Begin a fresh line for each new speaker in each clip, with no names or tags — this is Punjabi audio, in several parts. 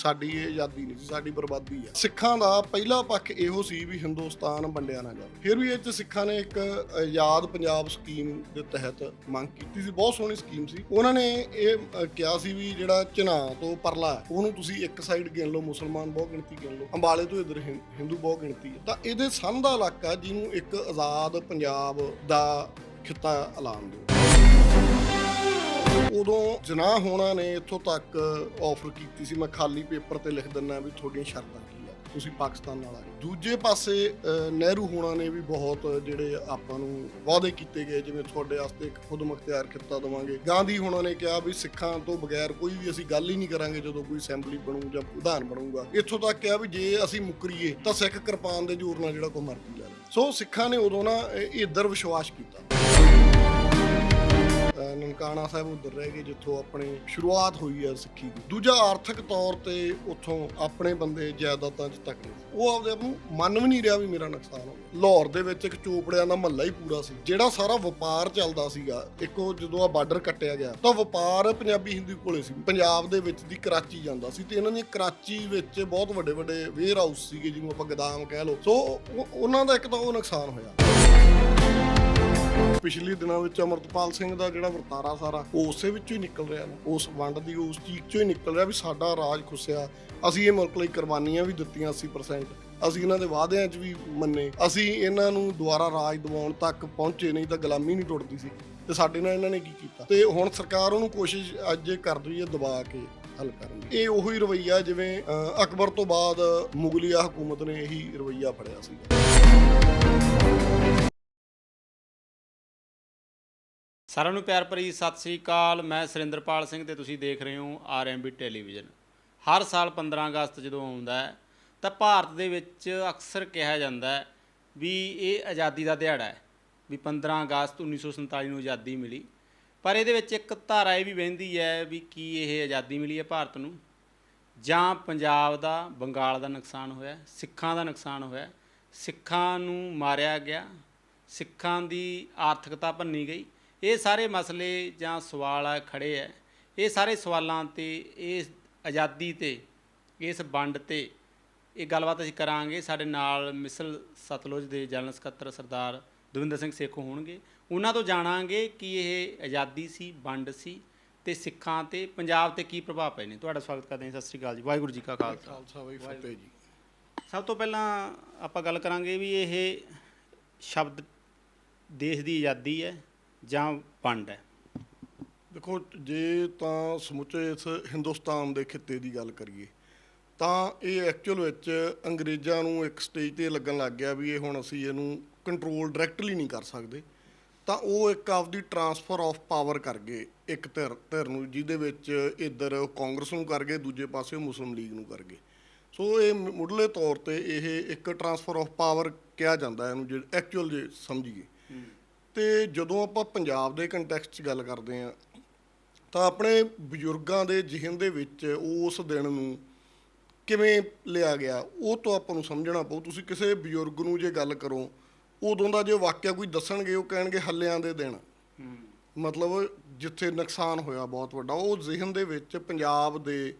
ਸਾਡੀ ਇਹ ਆਜ਼ਾਦੀ ਨਹੀਂ ਸੀ, ਸਾਡੀ ਬਰਬਾਦੀ ਆ। ਸਿੱਖਾਂ ਦਾ ਪਹਿਲਾ ਪੱਖ ਇਹੋ ਸੀ ਵੀ ਹਿੰਦੁਸਤਾਨ ਵੰਡਿਆ ਨਾ ਜਾਵੇ। ਫਿਰ ਵੀ ਇਹ 'ਚ ਸਿੱਖਾਂ ਨੇ ਇੱਕ ਆਜ਼ਾਦ ਪੰਜਾਬ ਸਕੀਮ ਦੇ ਤਹਿਤ ਮੰਗ ਕੀਤੀ ਸੀ, ਬਹੁਤ ਸੋਹਣੀ ਸਕੀਮ ਸੀ। ਉਹਨਾਂ ਨੇ ਇਹ ਕਿਹਾ ਸੀ ਵੀ ਜਿਹੜਾ ਚਨਾ ਤੋਂ ਪਰਲਾ ਉਹਨੂੰ ਤੁਸੀਂ ਇੱਕ ਸਾਈਡ ਗਿਣ ਲਓ, ਮੁਸਲਮਾਨ ਬਹੁਤ ਗਿਣਤੀ ਗਿਣ ਲਓ, ਅੰਬਾਲੇ ਤੋਂ ਇਧਰ ਹਿੰਦੂ ਬਹੁਤ ਗਿਣਤੀ ਹੈ। ਤਾਂ ਇਹਦੇ ਸੰਨ ਦਾ ਇਲਾਕਾ ਜਿਹਨੂੰ ਇੱਕ ਆਜ਼ਾਦ ਪੰਜਾਬ ਦਾ ਖਿੱਤਾ ਐਲਾਨ ਦਿਓ। ਉਦੋਂ ਜਨਾਹ ਹੋਣਾ ਨੇ ਇੱਥੋਂ ਤੱਕ ਆਫਰ ਕੀਤੀ ਸੀ। ਮੈਂ ਖਾਲੀ ਪੇਪਰ ਤੇ ਲਿਖ ਦਿੰਦਾ ਵੀ ਤੁਹਾਡੀਆਂ ਸ਼ਰਤਾਂ ਕੀ ਆ? ਤੁਸੀਂ ਪਾਕਿਸਤਾਨ ਨਾਲ ਆ ਦੂਜੇ ਪਾਸੇ ਨਹਿਰੂ ਹੋਣਾ ਨੇ ਵੀ ਬਹੁਤ ਜਿਹੜੇ ਆਪਾਂ ਨੂੰ ਵਾਅਦੇ ਕੀਤੇ ਗਏ, ਜਿਵੇਂ ਤੁਹਾਡੇ ਵਾਸਤੇ ਇੱਕ ਖੁਦ ਮੁਖਤਿਆਰ ਖਿੱਤਾ ਦੇਵਾਂਗੇ। ਗਾਂਧੀ ਹੋਣਾ ਨੇ ਕਿਹਾ ਵੀ ਸਿੱਖਾਂ ਤੋਂ ਬਗੈਰ ਕੋਈ ਵੀ ਅਸੀਂ ਗੱਲ ਹੀ ਨਹੀਂ ਕਰਾਂਗੇ ਜਦੋਂ ਕੋਈ ਅਸੈਂਬਲੀ ਬਣੂ ਜਾਂ ਵਿਧਾਨ ਬਣੂਗਾ। ਇੱਥੋਂ ਤੱਕ ਕਿਹਾ ਵੀ ਜੇ ਅਸੀਂ ਮੁੱਕਰੀਏ, ਤਾਂ ਸਿੱਖ ਕਿਰਪਾਨ ਦੇ ਜ਼ੋਰ ਨਾਲ ਜਿਹੜਾ ਕੋ ਮਰਦੀ ਜਾਵੇ ਸੋ ਸਿੱਖਾਂ ਨੇ ਉਦੋਂ ਨਾ, ਇਹ ਇੱਧਰ ਵਿਸ਼ਵਾਸ ਕੀਤਾ। ਨਨਕਾਣਾ ਸਾਹਿਬ ਉਧਰ ਰਹਿ ਗਏ, ਜਿੱਥੋਂ ਆਪਣੀ ਸ਼ੁਰੂਆਤ ਹੋਈ ਹੈ ਸਿੱਖੀ ਦੀ। ਦੂਜਾ ਆਰਥਿਕ ਤੌਰ ਤੇ ਉੱਥੋਂ ਆਪਣੇ ਬੰਦੇ ਜਾਇਦਾਦਾਂ 'ਚ ਤੱਕ ਨੇ ਉਹ ਆਪਦੇ ਆਪ ਨੂੰ ਮੰਨ ਵੀ ਨਹੀਂ ਰਿਹਾ ਵੀ ਮੇਰਾ ਨੁਕਸਾਨ ਹੋ ਲਾਹੌਰ ਦੇ ਵਿੱਚ ਇੱਕ ਚੋਪੜਿਆਂ ਦਾ ਮਹੱਲਾ ਹੀ ਪੂਰਾ ਸੀ, ਜਿਹੜਾ ਸਾਰਾ ਵਪਾਰ ਚੱਲਦਾ ਸੀਗਾ। ਇੱਕੋ ਜਦੋਂ ਆ ਬਾਰਡਰ ਕੱਟਿਆ ਗਿਆ, ਤਾਂ ਵਪਾਰ ਪੰਜਾਬੀ ਹਿੰਦੂ ਕੋਲੇ ਸੀ। ਪੰਜਾਬ ਦੇ ਵਿੱਚ ਦੀ ਕਰਾਚੀ ਜਾਂਦਾ ਸੀ ਤੇ ਇਹਨਾਂ ਦੀ ਕਰਾਚੀ ਵਿੱਚ ਬਹੁਤ ਵੱਡੇ ਵੱਡੇ ਵੇਅਰ ਹਾਊਸ ਸੀਗੇ, ਜਿਹਨੂੰ ਆਪਾਂ ਗਦਾਮ ਕਹਿ ਲਓ। ਸੋ ਉਹਨਾਂ ਦਾ ਇੱਕ ਤਾਂ ਉਹ ਨੁਕਸਾਨ ਹੋਇਆ। ਪਿਛਲੇ ਦਿਨਾਂ ਵਿੱਚ ਅਮਰਤਪਾਲ ਸਿੰਘ ਦਾ ਜਿਹੜਾ ਵਰਤਾਰਾ ਸਾਰਾ, ਉਹ ਉਸੇ ਵਿੱਚੋਂ ਹੀ ਨਿਕਲ ਰਿਹਾ ਨਾ ਉਸ ਵੰਡ ਦੀ, ਉਸ ਚੀਕ ਚੋਂ ਹੀ ਨਿਕਲ ਰਿਹਾ ਵੀ ਸਾਡਾ ਰਾਜ ਖੁੱਸਿਆ। ਅਸੀਂ ਇਹ ਮੁਲਕ ਲਈ ਕੁਰਬਾਨੀਆਂ ਵੀ ਦਿੱਤੀਆਂ 80% ਅਸੀਂ ਇਹਨਾਂ ਦੇ ਵਾਅਦਿਆਂ 'ਚ ਵੀ ਮੰਨੇ। ਅਸੀਂ ਇਹਨਾਂ ਨੂੰ ਦੁਬਾਰਾ ਰਾਜ ਦਿਵਾਉਣ ਤੱਕ ਪਹੁੰਚੇ ਨਹੀਂ ਤਾਂ ਗੁਲਾਮੀ ਨਹੀਂ ਟੁੱਟਦੀ ਸੀ। ਤੇ ਸਾਡੇ ਨਾਲ ਇਹਨਾਂ ਨੇ ਕੀ ਕੀਤਾ? ਤੇ ਹੁਣ ਸਰਕਾਰ ਉਹਨੂੰ ਕੋਸ਼ਿਸ਼ ਅੱਜ ਕਰ ਰਹੀ ਹੈ ਦਬਾ ਕੇ ਹੱਲ ਕਰਨ ਦੀ। ਇਹ ਉਹੀ ਰਵਈਆ ਜਿਵੇਂ ਅਕਬਰ ਤੋਂ ਬਾਅਦ ਮੁਗਲਿਆ ਹਕੂਮਤ ਨੇ ਇਹੀ ਰਵਈਆ ਫੜਿਆ ਸੀ
ਸਾਰਿਆਂ ਨੂੰ ਪਿਆਰ ਭਰੀ ਸਤਿ ਸ੍ਰੀ ਅਕਾਲ। ਮੈਂ ਸੁਰਿੰਦਰਪਾਲ ਸਿੰਘ ਤੇ ਤੁਸੀਂ ਦੇਖ ਰਹੇ ਹੋ ਆਰਐਮਬੀ ਟੈਲੀਵਿਜ਼ਨ। ਹਰ ਸਾਲ 15 ਅਗਸਤ ਜਦੋਂ ਆਉਂਦਾ ਹੈ, ਤਾਂ ਭਾਰਤ ਦੇ ਵਿੱਚ ਅਕਸਰ ਕਿਹਾ ਜਾਂਦਾ ਹੈ ਵੀ ਇਹ ਆਜ਼ਾਦੀ ਦਾ ਦਿਹਾੜਾ ਹੈ, ਵੀ 15 ਅਗਸਤ 1947 ਨੂੰ ਆਜ਼ਾਦੀ ਮਿਲੀ। ਪਰ ਇਹਦੇ ਵਿੱਚ ਇੱਕ ਧਾਰਾ ਇਹ ਵੀ ਵਹਿੰਦੀ ਹੈ ਵੀ ਕੀ ਇਹ ਆਜ਼ਾਦੀ ਮਿਲੀ ਹੈ ਭਾਰਤ ਨੂੰ? ਜਾਂ ਪੰਜਾਬ ਦਾ, ਬੰਗਾਲ ਦਾ ਨੁਕਸਾਨ ਹੋਇਆ, ਸਿੱਖਾਂ ਦਾ ਨੁਕਸਾਨ ਹੋਇਆ, ਸਿੱਖਾਂ ਨੂੰ ਮਾਰਿਆ ਗਿਆ, ਸਿੱਖਾਂ ਦੀ ਆਰਥਿਕਤਾ ਭੰਨੀ ਗਈ ਇਹ ਸਾਰੇ ਮਸਲੇ ਜਾਂ ਸਵਾਲ ਆ ਖੜੇ ਹੈ ਇਹ ਸਾਰੇ ਸਵਾਲਾਂ ਤੇ ਇਸ ਆਜ਼ਾਦੀ ਤੇ ਇਸ ਵੰਡ ਤੇ ਇਹ ਗੱਲਬਾਤ ਅਸੀਂ ਕਰਾਂਗੇ। ਸਾਡੇ ਨਾਲ ਮਿਸਲ ਸਤਲੁਜ ਦੇ ਜਨਰਲ ਸਕੱਤਰ ਸਰਦਾਰ ਦਵਿੰਦਰ ਸਿੰਘ ਸੇਖੋਂ ਹੋਣਗੇ। ਉਹਨਾਂ ਤੋਂ ਜਾਣਾਂਗੇ ਕਿ ਇਹ ਆਜ਼ਾਦੀ ਸੀ ਵੰਡ ਸੀ ਤੇ ਸਿੱਖਾਂ ਤੇ ਪੰਜਾਬ ਤੇ ਕੀ ਪ੍ਰਭਾਵ ਪਏ ਨੇ। ਤੁਹਾਡਾ ਸਵਾਗਤ ਕਰਦੇ ਹਾਂ ਸਤਿ ਸ੍ਰੀ ਅਕਾਲ ਜੀ। ਵਾਹਿਗੁਰੂ ਜੀ ਕਾ ਖਾਲਸਾ।
ਖਾਲਸਾ ਫਤਿਹ ਜੀ।
ਸਭ ਤੋਂ ਪਹਿਲਾਂ ਆਪਾਂ ਗੱਲ ਕਰਾਂਗੇ ਵੀ ਇਹ ਸ਼ਬਦ ਦੇਸ਼ ਦੀ ਆਜ਼ਾਦੀ ਹੈ। ਜਾਂ ਵੰਡ ਹੈ?
ਦੇਖੋ ਜੇ ਤਾਂ ਸਮੁੱਚੇ ਇਸ ਹਿੰਦੁਸਤਾਨ ਦੇ ਖਿੱਤੇ ਦੀ ਗੱਲ ਕਰੀਏ ਤਾਂ ਇਹ ਐਕਚੁਅਲ ਵਿੱਚ ਅੰਗਰੇਜ਼ਾਂ ਨੂੰ ਇੱਕ ਸਟੇਜ ਤੇ ਲੱਗਣ ਲੱਗ ਗਿਆ ਵੀ ਇਹ ਹੁਣ ਅਸੀਂ ਇਹਨੂੰ ਕੰਟਰੋਲ ਡਾਇਰੈਕਟਲੀ ਨਹੀਂ ਕਰ ਸਕਦੇ। ਤਾਂ ਉਹ ਇੱਕ ਆਪਦੀ ਟਰਾਂਸਫਰ ਆਫ ਪਾਵਰ ਕਰ ਗਏ ਇੱਕ ਧਿਰ ਧਿਰ ਨੂੰ ਜਿਹਦੇ ਵਿੱਚ ਇੱਧਰ ਕਾਂਗਰਸ ਨੂੰ ਕਰ ਗਏ ਦੂਜੇ ਪਾਸੇ ਮੁਸਲਿਮ ਲੀਗ ਨੂੰ ਕਰ ਗਏ। ਸੋ ਇਹ ਮੁੱਢਲੇ ਤੌਰ ਤੇ ਇਹ ਇੱਕ ਟਰਾਂਸਫਰ ਆਫ ਪਾਵਰ ਕਿਹਾ ਜਾਂਦਾ ਇਹਨੂੰ ਜੇ ਐਕਚੁਅਲ ਜੇ ਸਮਝੀਏ। ਤੇ ਜਦੋਂ ਆਪਾਂ ਪੰਜਾਬ ਦੇ ਕੰਟੈਕਸਟ 'ਚ ਗੱਲ ਕਰਦੇ ਆ ਤਾਂ ਆਪਣੇ ਬਜ਼ੁਰਗਾਂ ਦੇ ਜ਼ਿਹਨ ਦੇ ਵਿੱਚ ਉਸ ਦਿਨ ਨੂੰ ਕਿਵੇਂ ਲਿਆ ਗਿਆ ਉਹ ਤੋਂ ਆਪਾਂ ਨੂੰ ਸਮਝਣਾ ਪਊ। ਤੁਸੀਂ ਕਿਸੇ ਬਜ਼ੁਰਗ ਨੂੰ ਜੇ ਗੱਲ ਕਰੋ ਉਦੋਂ ਦਾ ਜੇ ਵਾਕਿਆ ਕੋਈ ਦੱਸਣਗੇ ਉਹ ਕਹਿਣਗੇ ਹੱਲਿਆਂ ਦੇ ਦਿਨ। ਮਤਲਬ ਜਿੱਥੇ ਨੁਕਸਾਨ ਹੋਇਆ ਬਹੁਤ ਵੱਡਾ। ਉਹ ਜ਼ਿਹਨ ਦੇ ਵਿੱਚ ਪੰਜਾਬ ਦੇ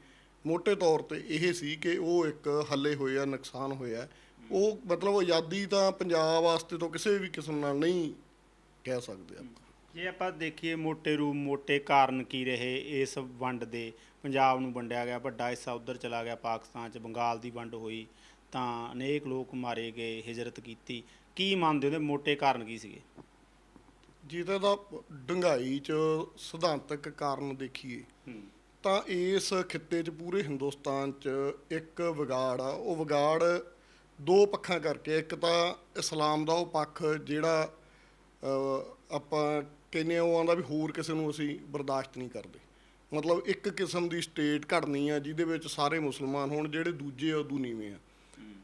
ਮੋٹے ਤੌਰ ਤੇ ਇਹ ਸੀ ਕਿ ਉਹ ਇੱਕ ਹੱਲੇ ਹੋਏ ਆ ਨੁਕਸਾਨ ਹੋਇਆ। ਉਹ ਮਤਲਬ ਆਜ਼ਾਦੀ ਤਾਂ ਪੰਜਾਬ ਵਾਸਤੇ ਤੋਂ ਕਿਸੇ ਵੀ ਕਿਸਮ ਨਾਲ ਨਹੀਂ ਕਹਿ ਸਕਦੇ ਆ।
ਜੇ ਆਪਾਂ ਦੇਖੀਏ ਮੋਟੇ ਰੂਪ ਮੋਟੇ ਕਾਰਨ ਕੀ ਰਹੇ ਇਸ ਵੰਡ ਦੇ? ਪੰਜਾਬ ਨੂੰ ਵੰਡਿਆ ਗਿਆ ਵੱਡਾ ਹਿੱਸਾ ਉੱਧਰ ਚਲਾ ਗਿਆ ਪਾਕਿਸਤਾਨ ਚ ਬੰਗਾਲ ਦੀ ਵੰਡ ਹੋਈ ਤਾਂ ਅਨੇਕ ਲੋਕ ਮਾਰੇ ਗਏ ਹਿਜਰਤ ਕੀਤੀ। ਕੀ ਮੰਨਦੇ ਉਹਦੇ ਮੋਟੇ ਕਾਰਨ ਕੀ ਸੀਗੇ?
ਜਿਹਦੇ ਦਾ ਡੰਗਾਈ ਚ ਸਿਧਾਂਤਕ ਕਾਰਨ ਦੇਖੀਏ ਤਾਂ ਇਸ ਖਿੱਤੇ ਚ ਪੂਰੇ ਹਿੰਦੁਸਤਾਨ ਚ ਇੱਕ ਵਿਗਾੜ ਆ। ਉਹ ਵਿਗਾੜ ਦੋ ਪੱਖਾਂ ਕਰਕੇ ਇੱਕ ਤਾਂ ਇਸਲਾਮ ਦਾ ਉਹ ਪੱਖ ਜਿਹੜਾ ਆਪਾਂ ਕਹਿੰਦੇ ਆ ਉਹ ਆਂਦਾ ਵੀ ਹੋਰ ਕਿਸੇ ਨੂੰ ਅਸੀਂ ਬਰਦਾਸ਼ਤ ਨਹੀਂ ਕਰਦੇ। ਮਤਲਬ ਇੱਕ ਕਿਸਮ ਦੀ ਸਟੇਟ ਘੜਨੀ ਆ, ਜਿਹਦੇ ਵਿੱਚ ਸਾਰੇ ਮੁਸਲਮਾਨ ਹੋਣ, ਜਿਹੜੇ ਦੂਜੇ ਆ ਉਦੋਂ ਨੀਵੇਂ ਆ।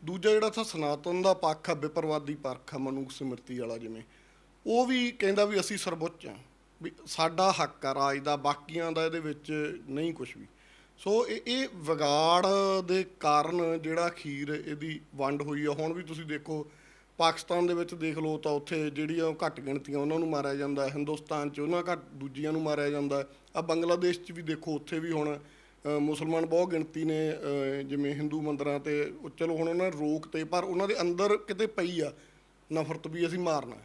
ਦੂਜਾ ਜਿਹੜਾ ਤਾਂ ਸਨਾਤਨ ਦਾ ਪੱਖ ਆ, ਵਿਪਰਵਾਦੀ ਪੱਖ ਆ, ਮਨੁੱਖ ਸਮਿਰਤੀ ਵਾਲਾ ਜਿਵੇਂ, ਉਹ ਵੀ ਕਹਿੰਦਾ ਵੀ ਅਸੀਂ ਸਰਵਉੱਚ ਆ। ਵੀ ਸਾਡਾ ਹੱਕ ਆ, ਰਾਜ ਦਾ, ਬਾਕੀਆਂ ਦਾ ਇਹਦੇ ਵਿੱਚ ਨਹੀਂ ਕੁਝ ਵੀ। ਸੋ ਇਹ ਇਹ ਵਿਗਾੜ ਦੇ ਕਾਰਨ ਜਿਹੜਾ ਅਖੀਰ ਇਹਦੀ ਵੰਡ ਹੋਈ ਆ। ਹੁਣ ਵੀ ਤੁਸੀਂ ਦੇਖੋ ਪਾਕਿਸਤਾਨ ਦੇ ਵਿੱਚ ਦੇਖ ਲਓ ਤਾਂ ਉੱਥੇ ਜਿਹੜੀਆਂ ਘੱਟ ਗਿਣਤੀਆਂ ਉਹਨਾਂ ਨੂੰ ਮਾਰਿਆ ਜਾਂਦਾ। ਹਿੰਦੁਸਤਾਨ 'ਚ ਉਹਨਾਂ ਘੱਟ ਦੂਜੀਆਂ ਨੂੰ ਮਾਰਿਆ ਜਾਂਦਾ ਆ ਬੰਗਲਾਦੇਸ਼ 'ਚ ਵੀ ਦੇਖੋ ਉੱਥੇ ਵੀ ਹੁਣ ਮੁਸਲਮਾਨ ਬਹੁਤ ਗਿਣਤੀ ਨੇ ਜਿਵੇਂ ਹਿੰਦੂ ਮੰਦਰਾਂ ਤੇ ਚਲੋ ਹੁਣ ਉਹਨਾਂ ਨੇ ਰੋਕ ਤੇ ਪਰ ਉਹਨਾਂ ਦੇ ਅੰਦਰ ਕਿਤੇ ਪਈ ਆ ਨਫ਼ਰਤ ਵੀ ਅਸੀਂ ਮਾਰਨਾ।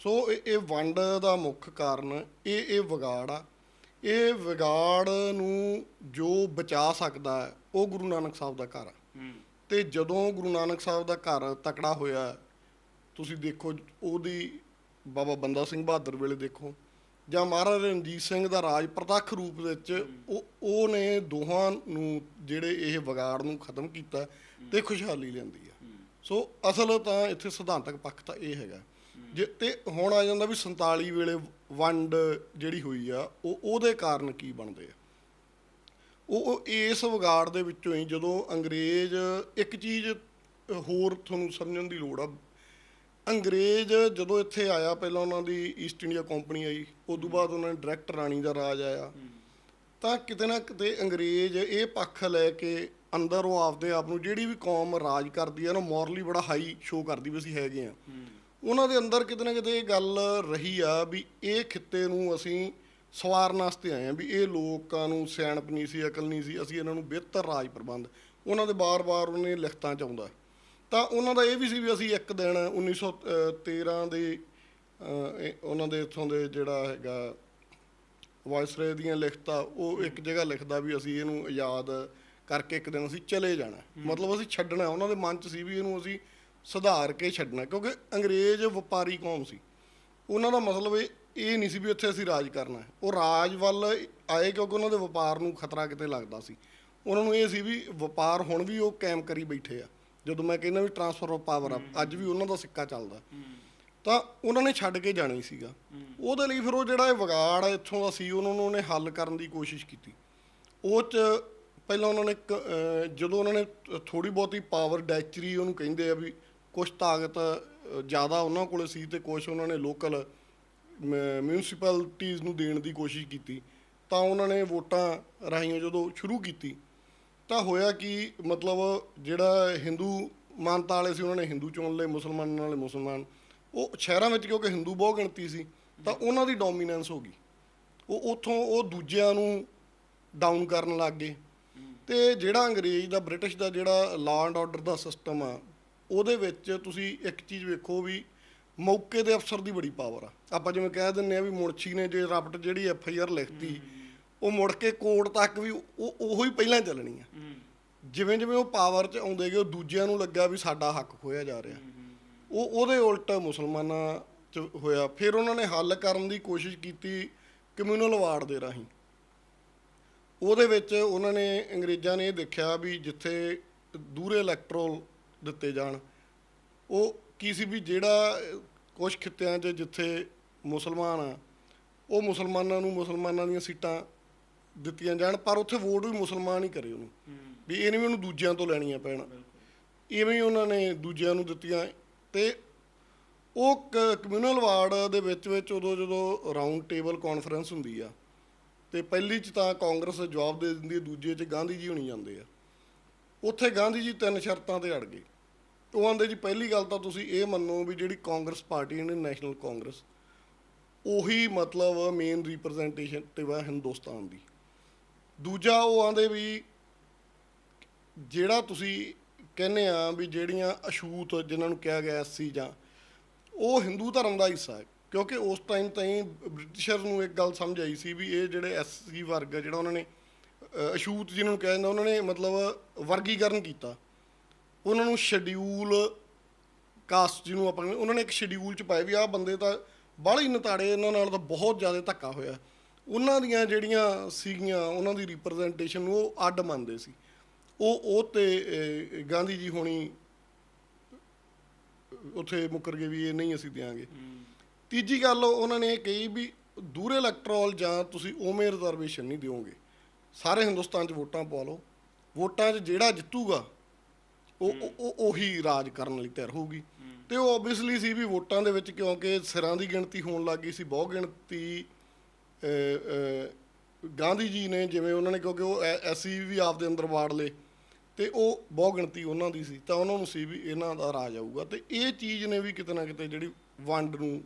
ਸੋ ਇਹ ਇਹ ਵੰਡ ਦਾ ਮੁੱਖ ਕਾਰਨ ਇਹ ਇਹ ਵਿਗਾੜ ਆ ਇਹ ਵਿਗਾੜ ਨੂੰ ਜੋ ਬਚਾ ਸਕਦਾ ਉਹ ਗੁਰੂ ਨਾਨਕ ਸਾਹਿਬ ਦਾ ਘਰ ਆ ਤੇ ਜਦੋਂ ਗੁਰੂ ਨਾਨਕ ਸਾਹਿਬ ਦਾ ਘਰ ਤਕੜਾ ਹੋਇਆ ਤੁਸੀਂ ਦੇਖੋ ਉਹਦੀ ਬਾਬਾ ਬੰਦਾ ਸਿੰਘ ਬਹਾਦਰ ਵੇਲੇ ਦੇਖੋ, ਜਾਂ ਮਹਾਰਾਜਾ ਰਣਜੀਤ ਸਿੰਘ ਦਾ ਰਾਜ ਪ੍ਰਤੱਖ ਰੂਪ ਵਿੱਚ ਉਹ ਉਹਨੇ ਦੋਹਾਂ ਨੂੰ ਜਿਹੜੇ ਇਹ ਵਿਗਾੜ ਨੂੰ ਖਤਮ ਕੀਤਾ ਤੇ ਖੁਸ਼ਹਾਲੀ ਲਿਆਂਦੀ ਆ। ਸੋ ਅਸਲ ਤਾਂ ਇੱਥੇ ਸਿਧਾਂਤਕ ਪੱਖ ਤਾਂ ਇਹ ਹੈਗਾ। ਜੇ ਤੇ ਹੁਣ ਆ ਜਾਂਦਾ ਵੀ 47 ਵੇਲੇ ਵੰਡ ਜਿਹੜੀ ਹੋਈ ਆ, ਉਹ ਉਹਦੇ ਕਾਰਨ ਕੀ ਬਣਦੇ ਆ? ਉਹ ਇਸ ਵਿਗਾੜ ਦੇ ਵਿੱਚੋਂ ਹੀ ਜਦੋਂ ਅੰਗਰੇਜ਼ ਇੱਕ ਚੀਜ਼ ਹੋਰ ਤੁਹਾਨੂੰ ਸਮਝਣ ਦੀ ਲੋੜ ਆ ਅੰਗਰੇਜ਼ ਜਦੋਂ ਇੱਥੇ ਆਇਆ, ਪਹਿਲਾਂ ਉਹਨਾਂ ਦੀ ਈਸਟ ਇੰਡੀਆ ਕੰਪਨੀ ਆਈ ਉਸ ਤੋਂ ਬਾਅਦ ਉਹਨਾਂ ਨੇ ਡਾਇਰੈਕਟ ਰਾਣੀ ਦਾ ਰਾਜ ਆਇਆ। ਤਾਂ ਕਿਤੇ ਨਾ ਕਿਤੇ ਅੰਗਰੇਜ਼ ਇਹ ਪੱਖ ਲੈ ਕੇ ਅੰਦਰ ਉਹ ਆਪਦੇ ਆਪ ਨੂੰ ਜਿਹੜੀ ਵੀ ਕੌਮ ਰਾਜ ਕਰਦੀ ਹੈ ਨਾ ਮੋਰਲੀ ਬੜਾ ਹਾਈ ਸ਼ੋ ਕਰਦੀ ਵੀ ਅਸੀਂ ਹੈਗੇ ਆ। ਉਹਨਾਂ ਦੇ ਅੰਦਰ ਕਿਤੇ ਨਾ ਕਿਤੇ ਇਹ ਗੱਲ ਰਹੀ ਆ ਵੀ ਇਹ ਖਿੱਤੇ ਨੂੰ ਅਸੀਂ ਸਵਾਰਨ ਵਾਸਤੇ ਆਏ ਆ ਵੀ ਇਹ ਲੋਕਾਂ ਨੂੰ ਸਿਆਣਪ ਨਹੀਂ ਸੀ, ਅਕਲ ਨਹੀਂ ਸੀ, ਅਸੀਂ ਇਹਨਾਂ ਨੂੰ ਬਿਹਤਰ ਰਾਜ ਪ੍ਰਬੰਧ। ਉਹਨਾਂ ਦੇ ਬਾਰ-ਬਾਰ ਉਹਨੇ ਲਿਖਤਾਂ ਚ ਆਉਂਦਾ। ਤਾਂ ਉਹਨਾਂ ਦਾ ਇਹ ਵੀ ਸੀ ਵੀ ਅਸੀਂ ਇੱਕ ਦਿਨ 1913 ਦੇ ਉਹਨਾਂ ਦੇ ਇੱਥੋਂ ਦੇ ਜਿਹੜਾ ਹੈਗਾ ਵਾਇਸਰੇ ਦੀਆਂ ਲਿਖਤਾਂ ਉਹ ਇੱਕ ਜਗ੍ਹਾ ਲਿਖਦਾ ਵੀ ਅਸੀਂ ਇਹਨੂੰ ਆਜ਼ਾਦ ਕਰਕੇ ਇੱਕ ਦਿਨ ਅਸੀਂ ਚਲੇ ਜਾਣਾ। ਮਤਲਬ ਅਸੀਂ ਛੱਡਣਾ ਉਹਨਾਂ ਦੇ ਮਨ 'ਚ ਸੀ ਵੀ ਇਹਨੂੰ ਅਸੀਂ ਸੁਧਾਰ ਕੇ ਛੱਡਣਾ ਕਿਉਂਕਿ ਅੰਗਰੇਜ਼ ਵਪਾਰੀ ਕੌਮ ਸੀ। ਉਹਨਾਂ ਦਾ ਮਤਲਬ ਇਹ ਇਹ ਨਹੀਂ ਸੀ ਵੀ ਇੱਥੇ ਅਸੀਂ ਰਾਜ ਕਰਨਾ। ਉਹ ਰਾਜ ਵੱਲ ਆਏ ਕਿਉਂਕਿ ਉਹਨਾਂ ਦੇ ਵਪਾਰ ਨੂੰ ਖਤਰਾ ਕਿਤੇ ਲੱਗਦਾ ਸੀ। ਉਹਨਾਂ ਨੂੰ ਇਹ ਸੀ ਵੀ ਵਪਾਰ ਹੁਣ ਵੀ ਉਹ ਕਾਇਮ ਕਰੀ ਬੈਠੇ ਆ। ਜਦੋਂ ਮੈਂ ਕਹਿੰਦਾ ਵੀ ਟਰਾਂਸਫਰ ਆਫ ਪਾਵਰ ਆ ਅੱਜ ਵੀ ਉਹਨਾਂ ਦਾ ਸਿੱਕਾ ਚੱਲਦਾ। ਤਾਂ ਉਹਨਾਂ ਨੇ ਛੱਡ ਕੇ ਜਾਣਾ ਸੀਗਾ। ਉਹਦੇ ਲਈ ਫਿਰ ਉਹ ਜਿਹੜਾ ਇਹ ਵਿਗਾੜ ਇੱਥੋਂ ਦਾ ਸੀ ਉਹਨਾਂ ਨੂੰ ਉਹਨੇ ਹੱਲ ਕਰਨ ਦੀ ਕੋਸ਼ਿਸ਼ ਕੀਤੀ। ਉਹ ਚ ਪਹਿਲਾਂ ਉਹਨਾਂ ਨੇ ਜਦੋਂ ਉਹਨਾਂ ਨੇ ਥੋੜੀ ਬਹੁਤੀ ਪਾਵਰ ਡੈਚਰੀ ਉਹਨੂੰ ਕਹਿੰਦੇ ਆ ਵੀ ਕੁਝ ਤਾਕਤ ਜ਼ਿਆਦਾ ਉਹਨਾਂ ਕੋਲੇ ਸੀ ਤੇ ਕੁਝ ਉਹਨਾਂ ਨੇ ਲੋਕਲ ਮਿਊਨਿਸਪੈਲਿਟੀਜ਼ ਨੂੰ ਦੇਣ ਦੀ ਕੋਸ਼ਿਸ਼ ਕੀਤੀ। ਤਾਂ ਉਹਨਾਂ ਨੇ ਵੋਟਾਂ ਰਾਹੀਂ ਜਦੋਂ ਸ਼ੁਰੂ ਕੀਤੀ ਤਾਂ ਹੋਇਆ ਕਿ, ਮਤਲਬ ਜਿਹੜਾ ਹਿੰਦੂ ਮਾਨਤਾ ਵਾਲੇ ਸੀ, ਉਹਨਾਂ ਨੇ ਹਿੰਦੂ ਚੁਣ ਲਏ ਮੁਸਲਮਾਨਾਂ ਵਾਲੇ ਮੁਸਲਮਾਨ। ਉਹ ਸ਼ਹਿਰਾਂ ਵਿੱਚ ਕਿਉਂਕਿ ਹਿੰਦੂ ਬਹੁ ਗਿਣਤੀ ਸੀ, ਤਾਂ ਉਹਨਾਂ ਦੀ ਡੋਮੀਨੈਂਸ ਹੋ ਗਈ। ਉਹ ਉਥੋਂ ਉਹ ਦੂਜਿਆਂ ਨੂੰ ਡਾਊਨ ਕਰਨ ਲੱਗ ਗਏ। ਤੇ ਜਿਹੜਾ ਅੰਗਰੇਜ਼ ਦਾ, ਬ੍ਰਿਟਿਸ਼ ਦਾ ਜਿਹੜਾ ਲਾਅ ਐਂਡ ਆਰਡਰ ਦਾ ਸਿਸਟਮ ਆ, ਉਹਦੇ ਵਿੱਚ ਤੁਸੀਂ ਇੱਕ ਚੀਜ਼ ਵੇਖੋ ਵੀ ਮੌਕੇ ਦੇ ਅਫਸਰ ਦੀ ਬੜੀ ਪਾਵਰ ਆ। ਆਪਾਂ ਜਿਵੇਂ ਕਹਿ ਦਿੰਨੇ ਆ ਵੀ ਮੁਨਸ਼ੀ ਨੇ ਜੇ ਰਪਟ ਜਿਹੜੀ ਐਫ ਆਈ ਆਰ ਲਿਖਤੀ ਉਹ ਮੁੜ ਕੇ ਕੋਰਟ ਤੱਕ ਵੀ ਉਹ ਉਹੋ ਹੀ ਪਹਿਲਾਂ ਚੱਲਣੀ ਆ। ਜਿਵੇਂ ਜਿਵੇਂ ਉਹ ਪਾਵਰ 'ਚ ਆਉਂਦੇ ਗਏ ਉਹ ਦੂਜਿਆਂ ਨੂੰ ਲੱਗਾ ਵੀ ਸਾਡਾ ਹੱਕ ਖੋਇਆ ਜਾ ਰਿਹਾ। ਉਹ ਉਹਦੇ ਉਲਟ ਮੁਸਲਮਾਨਾਂ 'ਚ ਹੋਇਆ। ਫਿਰ ਉਹਨਾਂ ਨੇ ਹੱਲ ਕਰਨ ਦੀ ਕੋਸ਼ਿਸ਼ ਕੀਤੀ ਕਮਿਊਨਲ ਵਾਰਡ ਦੇ ਰਾਹੀਂ। ਉਹਦੇ ਵਿੱਚ ਉਹਨਾਂ ਨੇ ਅੰਗਰੇਜ਼ਾਂ ਨੇ ਇਹ ਦੇਖਿਆ ਵੀ ਜਿੱਥੇ ਦੂਰੇ ਇਲੈਕਟਰੋਲ ਦਿੱਤੇ ਜਾਣ ਉਹ ਕੀ ਸੀ ਵੀ ਜਿਹੜਾ ਕੁਝ ਖਿੱਤਿਆਂ 'ਚ ਜਿੱਥੇ ਮੁਸਲਮਾਨ ਆ ਉਹ ਮੁਸਲਮਾਨਾਂ ਨੂੰ ਮੁਸਲਮਾਨਾਂ ਦੀਆਂ ਸੀਟਾਂ ਦਿੱਤੀਆਂ ਜਾਣ ਪਰ ਉੱਥੇ ਵੋਟ ਵੀ ਮੁਸਲਮਾਨ ਹੀ ਕਰੇ ਉਹਨੂੰ। ਵੀ ਇਹ ਨਹੀਂ ਵੀ ਉਹਨੂੰ ਦੂਜਿਆਂ ਤੋਂ ਲੈਣੀਆਂ ਪੈਣ। ਇਵੇਂ ਹੀ ਉਹਨਾਂ ਨੇ ਦੂਜਿਆਂ ਨੂੰ ਦਿੱਤੀਆਂ। ਤੇ ਉਹ ਕਮਿਊਨਲ ਵਾਰਡ ਦੇ ਵਿੱਚ ਵਿੱਚ ਉਦੋਂ ਜਦੋਂ ਰਾਉਂਡ ਟੇਬਲ ਕਾਨਫਰੰਸ ਹੁੰਦੀ ਆ ਤੇ ਪਹਿਲੀ ਚ ਤਾਂ ਕਾਂਗਰਸ ਜਵਾਬ ਦੇ ਦਿੰਦੀ ਹੈ ਦੂਜੇ ਚ ਗਾਂਧੀ ਜੀ ਹੋਣੀ ਜਾਂਦੇ ਆ। ਉੱਥੇ ਗਾਂਧੀ ਜੀ ਤਿੰਨ ਸ਼ਰਤਾਂ ਤੇ ਅੜ ਗਏ। ਉਹ ਆਂਦੇ ਜੀ ਪਹਿਲੀ ਗੱਲ ਤਾਂ ਤੁਸੀਂ ਇਹ ਮੰਨੋ ਵੀ ਜਿਹੜੀ ਕਾਂਗਰਸ ਪਾਰਟੀ ਹੈ ਨੈਸ਼ਨਲ ਕਾਂਗਰਸ ਉਹੀ ਮਤਲਬ ਮੇਨ ਰਿਪਰੈਜ਼ੈਂਟੇਟਿਵ ਹੈ ਹਿੰਦੁਸਤਾਨ ਦੀ। ਦੂਜਾ ਉਹ ਆਂਦੇ ਵੀ ਜਿਹੜਾ ਤੁਸੀਂ ਕਹਿੰਦੇ ਆ ਵੀ ਜਿਹੜੀਆਂ ਅਛੂਤ ਜਿਨ੍ਹਾਂ ਨੂੰ ਕਿਹਾ ਗਿਆ ਸੀ ਜਾਂ ਉਹ ਹਿੰਦੂ ਧਰਮ ਦਾ ਹਿੱਸਾ ਹੈ। ਕਿਉਂਕਿ ਉਸ ਟਾਈਮ ਤਾਈਂ ਬ੍ਰਿਟਿਸ਼ਰ ਨੂੰ ਇੱਕ ਗੱਲ ਸਮਝ ਆਈ ਸੀ ਵੀ ਇਹ ਜਿਹੜੇ ਐਸਸੀ ਵਰਗ ਆ, ਜਿਹੜਾ ਉਹਨਾਂ ਨੇ ਅਸ਼ੂਤ ਜਿਹਨਾਂ ਨੂੰ ਕਿਹਾ ਜਾਂਦਾ ਉਹਨਾਂ ਨੇ ਮਤਲਬ ਵਰਗੀਕਰਨ ਕੀਤਾ। ਉਹਨਾਂ ਨੂੰ ਸ਼ਡਿਊਲ ਕਾਸਟ ਜਿਹਨੂੰ ਆਪਾਂ ਕਹਿੰਦੇ, ਉਹਨਾਂ ਨੇ ਇੱਕ ਸ਼ਡਿਊਲ ਚ ਪਾਇਆ ਵੀ ਆਹ ਬੰਦੇ ਤਾਂ ਬਾਹਲੇ ਨਤਾੜੇ ਇਹਨਾਂ ਨਾਲ ਤਾਂ ਬਹੁਤ ਜ਼ਿਆਦਾ ਧੱਕਾ ਹੋਇਆ। ਉਹਨਾਂ ਦੀਆਂ ਜਿਹੜੀਆਂ ਸੀਗੀਆਂ ਉਹਨਾਂ ਦੀ ਰਿਪਰੈਜ਼ੈਂਟੇਸ਼ਨ ਨੂੰ ਉਹ ਅੱਡ ਮੰਨਦੇ ਸੀ। ਉਹ ਉਹ ਤੇ ਗਾਂਧੀ ਜੀ ਹੋਣੀ ਉੱਥੇ ਮੁੱਕਰ ਗਏ ਵੀ ਇਹ ਨਹੀਂ ਅਸੀਂ ਦਿਆਂਗੇ। ਤੀਜੀ ਗੱਲ ਉਹਨਾਂ ਨੇ ਕਹੀ ਵੀ ਦੂਰੇ ਇਲੈਕਟਰੋਲ ਜਾਂ ਤੁਸੀਂ ਉਵੇਂ ਰਿਜ਼ਰਵੇਸ਼ਨ ਨਹੀਂ ਦਿਓਗੇ। ਸਾਰੇ ਹਿੰਦੁਸਤਾਨ 'ਚ ਵੋਟਾਂ ਪਵਾ ਲਓ। ਵੋਟਾਂ 'ਚ ਜਿਹੜਾ ਜਿੱਤੂਗਾ ਉਹ ਉਹ- ਉਹ ਰਾਜ ਕਰਨ ਲਈ ਤਿਆਰ ਹੋਊਗੀ। ਤੇ ਉਹ ਆਬਵੀਅਸਲੀ ਸੀ ਵੀ ਵੋਟਾਂ ਦੇ ਵਿੱਚ ਕਿਉਂਕਿ ਸਿਰਾਂ ਦੀ ਗਿਣਤੀ ਹੋਣ ਲੱਗ ਗਈ ਸੀ ਬਹੁ ਗਿਣਤੀ ਗਾਂਧੀ ਜੀ ਨੇ ਜਿਵੇਂ ਉਹਨਾਂ ਨੇ ਕਿਉਂਕਿ ਉਹ ਐਸੀ ਵੀ ਆਪਦੇ ਅੰਦਰ ਵਾੜ ਲਏ ਤੇ ਉਹ ਬਹੁ ਗਿਣਤੀ ਉਹਨਾਂ ਦੀ ਸੀ, ਤਾਂ ਉਹਨਾਂ ਨੂੰ ਸੀ ਵੀ ਇਹਨਾਂ ਦਾ ਰਾਜ ਆਊਗਾ ਤੇ ਇਹ ਚੀਜ਼ ਨੇ ਵੀ ਕਿਤੇ ਨਾ ਕਿਤੇ ਜਿਹੜੀ ਵੰਡ ਨੂੰ,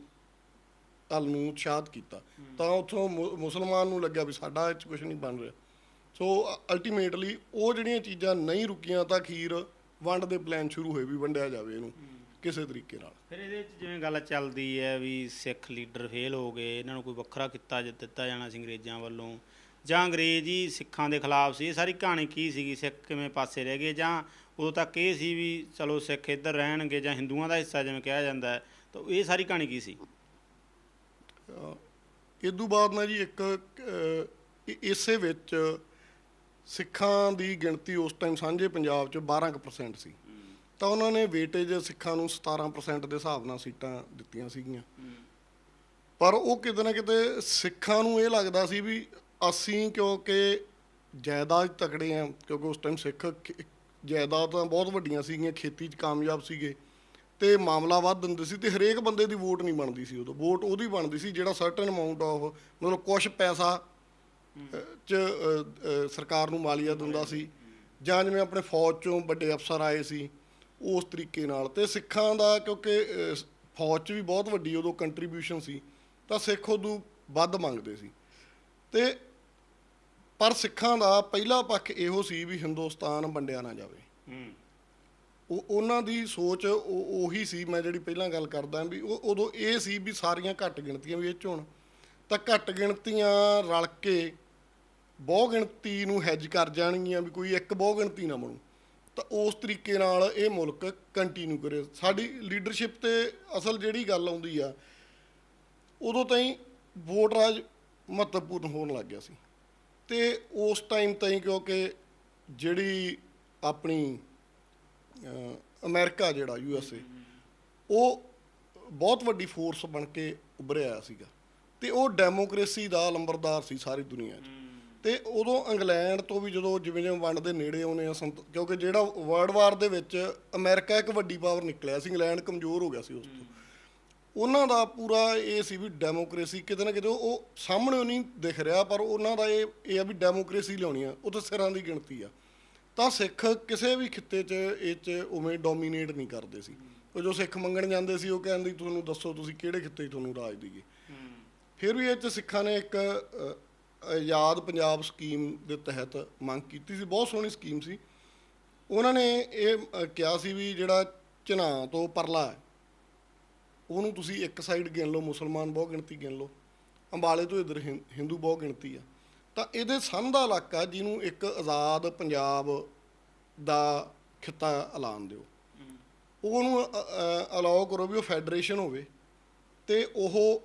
ਹੱਲ ਨੂੰ ਉਤਸ਼ਾਹਤ ਕੀਤਾ। ਤਾਂ ਉੱਥੋਂ ਮੁ- ਮੁਸਲਮਾਨ ਨੂੰ ਲੱਗਿਆ ਵੀ ਸਾਡਾ ਇਹ 'ਚ ਕੁਝ ਨਹੀਂ ਬਣ ਰਿਹਾ। ਸੋ ਅਲਟੀਮੇਟਲੀ ਉਹ ਜਿਹੜੀਆਂ ਚੀਜ਼ਾਂ ਨਹੀਂ ਰੁਕੀਆਂ ਤਾਂ ਅਖੀਰ ਵੰਡ ਦੇ ਪਲਾਨ ਸ਼ੁਰੂ ਹੋਏ ਵੀ ਵੰਡਿਆ ਜਾਵੇ ਇਹਨੂੰ। ਕਿਸੇ ਤਰੀਕੇ ਨਾਲ।
ਫਿਰ ਇਹਦੇ ਵਿੱਚ ਜਿਵੇਂ ਗੱਲ ਚੱਲਦੀ ਹੈ ਵੀ ਸਿੱਖ ਲੀਡਰ ਫੇਲ ਹੋ ਗਏ ਇਹਨਾਂ ਨੂੰ ਕੋਈ ਵੱਖਰਾ ਕਿੱਤਾ ਜ- ਦਿੱਤਾ ਜਾਣਾ ਸੀ ਅੰਗਰੇਜ਼ਾਂ ਵੱਲੋਂ? ਜਾਂ ਅੰਗਰੇਜ਼ ਹੀ ਸਿੱਖਾਂ ਦੇ ਖਿਲਾਫ ਸੀ? ਇਹ ਸਾਰੀ ਕਹਾਣੀ ਕੀ ਸੀਗੀ? ਸਿੱਖ ਕਿਵੇਂ ਪਾਸੇ ਰਹਿ ਗਏ? ਜਾਂ ਉਦੋਂ ਤੱਕ ਇਹ ਸੀ ਵੀ ਚਲੋ ਸਿੱਖ ਇੱਧਰ ਰਹਿਣਗੇ ਜਾਂ ਹਿੰਦੂਆਂ ਦਾ ਹਿੱਸਾ ਜਿਵੇਂ ਕਿਹਾ ਜਾਂਦਾ ਹੈ ਤਾਂ ਇਹ ਸਾਰੀ ਕਹਾਣੀ ਕੀ ਸੀ?
ਇਦੋਂ ਬਾਅਦ ਨਾ ਜੀ ਇੱਕ ਇਸੇ ਵਿੱਚ ਸਿੱਖਾਂ ਦੀ ਗਿਣਤੀ ਉਸ ਟਾਈਮ ਸਾਂਝੇ ਪੰਜਾਬ 'ਚ 12% ਸੀ। ਤਾਂ ਉਹਨਾਂ ਨੇ ਵੇਟੇਜ ਸਿੱਖਾਂ ਨੂੰ 17% ਦੇ ਹਿਸਾਬ ਨਾਲ ਸੀਟਾਂ ਦਿੱਤੀਆਂ ਸੀਗੀਆਂ। ਪਰ ਉਹ ਕਿਤੇ ਨਾ ਕਿਤੇ ਸਿੱਖਾਂ ਨੂੰ ਇਹ ਲੱਗਦਾ ਸੀ ਵੀ ਅਸੀਂ ਕਿਉਂਕਿ ਜਾਇਦਾਦ ਤਕੜੇ ਆ, ਕਿਉਂਕਿ ਉਸ ਟਾਈਮ ਸਿੱਖ ਜਾਇਦਾਦਾਂ ਬਹੁਤ ਵੱਡੀਆਂ ਸੀਗੀਆਂ, ਖੇਤੀ 'ਚ ਕਾਮਯਾਬ ਸੀਗੇ ਤੇ ਮਾਮਲਾ ਵੱਧ ਦਿੰਦੇ ਸੀ ਤੇ ਹਰੇਕ ਬੰਦੇ ਦੀ ਵੋਟ ਨਹੀਂ ਬਣਦੀ ਸੀ ਉਦੋਂ। ਵੋਟ ਉਹਦੀ ਬਣਦੀ ਸੀ ਜਿਹੜਾ ਸਰਟਨ ਅਮਾਉਂਟ ਆਫ ਮਤਲਬ ਕੁਝ ਪੈਸਾ ਚ ਸਰਕਾਰ ਨੂੰ ਮਾਲੀਆ ਦਿੰਦਾ ਸੀ। ਜਾਂ ਜਿਵੇਂ ਆਪਣੇ ਫੌਜ ਚੋਂ ਵੱਡੇ ਅਫਸਰ ਆਏ ਸੀ ਉਸ ਤਰੀਕੇ ਨਾਲ ਤੇ ਸਿੱਖਾਂ ਦਾ ਕਿਉਂਕਿ ਫੌਜ 'ਚ ਵੀ ਬਹੁਤ ਵੱਡੀ ਉਦੋਂ ਕੰਟਰੀਬਿਊਸ਼ਨ ਸੀ ਤਾਂ ਸਿੱਖ ਉਦੋਂ ਵੱਧ ਮੰਗਦੇ ਸੀ। ਤੇ ਪਰ ਸਿੱਖਾਂ ਦਾ ਪਹਿਲਾ ਪੱਖ ਇਹੋ ਸੀ ਵੀ ਹਿੰਦੁਸਤਾਨ ਵੰਡਿਆ ਨਾ ਜਾਵੇ। ਉਹ ਉਹਨਾਂ ਦੀ ਸੋਚ ਉਹ ਉਹੀ ਸੀ ਮੈਂ ਜਿਹੜੀ ਪਹਿਲਾਂ ਗੱਲ ਕਰਦਾ ਵੀ ਉਹ ਉਦੋਂ ਇਹ ਸੀ ਵੀ ਸਾਰੀਆਂ ਘੱਟ ਗਿਣਤੀਆਂ ਵੀ ਇਹ 'ਚ ਹੋਣ। ਤਾਂ ਘੱਟ ਗਿਣਤੀਆਂ ਰਲ ਕੇ ਬਹੁ ਗਿਣਤੀ ਨੂੰ ਹੈਜ ਕਰ ਜਾਣਗੀਆਂ ਵੀ ਕੋਈ ਇੱਕ ਬਹੁ ਗਿਣਤੀ ਨਾ ਬਣੂ। ਤਾਂ ਉਸ ਤਰੀਕੇ ਨਾਲ ਇਹ ਮੁਲਕ ਕੰਟੀਨਿਊ ਕਰੇ। ਸਾਡੀ ਲੀਡਰਸ਼ਿਪ ਤੇ ਅਸਲ ਜਿਹੜੀ ਗੱਲ ਆਉਂਦੀ ਆ, ਉਦੋਂ ਤਾਈਂ ਵੋਟ ਰਾਜ ਮਹੱਤਵਪੂਰਨ ਹੋਣ ਲੱਗ ਗਿਆ ਸੀ। ਤੇ ਉਸ ਟਾਈਮ ਤਾਈਂ ਕਿਉਂਕਿ ਜਿਹੜੀ ਆਪਣੀ, ਅਹ, ਅਮਰੀਕਾ ਜਿਹੜਾ ਯੂ ਐਸ ਏ ਉਹ ਬਹੁਤ ਵੱਡੀ ਫੋਰਸ ਬਣ ਕੇ ਉੱਭਰਿਆ ਆਇਆ ਸੀਗਾ। ਤੇ ਉਹ ਡੈਮੋਕ੍ਰੇਸੀ ਦਾ ਲੰਬਰਦਾਰ ਸੀ ਸਾਰੀ ਦੁਨੀਆ 'ਚ। ਤੇ ਉਦੋਂ ਇੰਗਲੈਂਡ ਤੋਂ ਵੀ ਜਦੋਂ ਜਿਵੇਂ ਜਿਵੇਂ ਵੰਡ ਦੇ ਨੇੜੇ ਆਉਨੇ ਆ ਕਿਉਂਕਿ ਜਿਹੜਾ ਵਰਲਡ ਵਾਰ ਦੇ ਵਿੱਚ ਅਮਰੀਕਾ ਇੱਕ ਵੱਡੀ ਪਾਵਰ ਨਿਕਲਿਆ ਸੀ ਇੰਗਲੈਂਡ ਕਮਜ਼ੋਰ ਹੋ ਗਿਆ ਸੀ ਉਸ ਤੋਂ। ਉਹਨਾਂ ਦਾ ਪੂਰਾ ਇਹ ਸੀ ਵੀ ਡੈਮੋਕ੍ਰੇਸੀ ਕਿਤੇ ਨਾ ਕਿਤੇ ਉਹ ਸਾਹਮਣੇ ਨਹੀਂ ਦਿਖ ਰਿਹਾ ਪਰ ਉਹਨਾਂ ਦਾ ਇਹ ਇਹ ਆ ਵੀ ਡੈਮੋਕ੍ਰੇਸੀ ਲਿਆਉਣੀ ਆ ਉਹ ਤਾਂ ਸਿਰਾਂ ਦੀ ਗਿਣਤੀ ਆ। ਤਾਂ ਸਿੱਖ ਕਿਸੇ ਵੀ ਖਿੱਤੇ 'ਚ ਇਹ 'ਚ ਉਵੇਂ ਡੋਮੀਨੇਟ ਨਹੀਂ ਕਰਦੇ ਸੀ। ਉਹ ਜੋ ਸਿੱਖ ਮੰਗਣ ਜਾਂਦੇ ਸੀ ਉਹ ਕਹਿੰਦੇ ਤੁਹਾਨੂੰ ਦੱਸੋ ਤੁਸੀਂ ਕਿਹੜੇ ਖਿੱਤੇ 'ਚ ਤੁਹਾਨੂੰ ਰਾਜ ਦਈਏ? ਫਿਰ ਵੀ ਇਹ 'ਚ ਸਿੱਖਾਂ ਨੇ ਇੱਕ ਆਜ਼ਾਦ ਪੰਜਾਬ ਸਕੀਮ ਦੇ ਤਹਿਤ ਮੰਗ ਕੀਤੀ ਸੀ, ਬਹੁਤ ਸੋਹਣੀ ਸਕੀਮ ਸੀ। ਉਹਨਾਂ ਨੇ ਇਹ ਕਿਹਾ ਸੀ ਵੀ ਜਿਹੜਾ ਚਨਾ ਤੋਂ ਪਰਲਾ ਹੈ, ਉਹਨੂੰ ਤੁਸੀਂ ਇੱਕ ਸਾਈਡ ਗਿਣ ਲਓ, ਮੁਸਲਮਾਨ ਬਹੁ ਗਿਣਤੀ ਗਿਣ ਲਓ, ਅੰਬਾਲੇ ਤੋਂ ਇਧਰ ਹਿੰਦੂ ਬਹੁ ਗਿਣਤੀ ਆ। ਤਾਂ ਇਹਦੇ ਸੰਧ ਦਾ ਇਲਾਕਾ ਜਿਹਨੂੰ ਇੱਕ ਆਜ਼ਾਦ ਪੰਜਾਬ ਦਾ ਖਿੱਤਾ ਐਲਾਨ ਦਿਓ। ਉਹਨੂੰ ਅਲਾਉ ਕਰੋ ਵੀ ਉਹ ਫੈਡਰੇਸ਼ਨ ਹੋਵੇ ਤੇ ਉਹ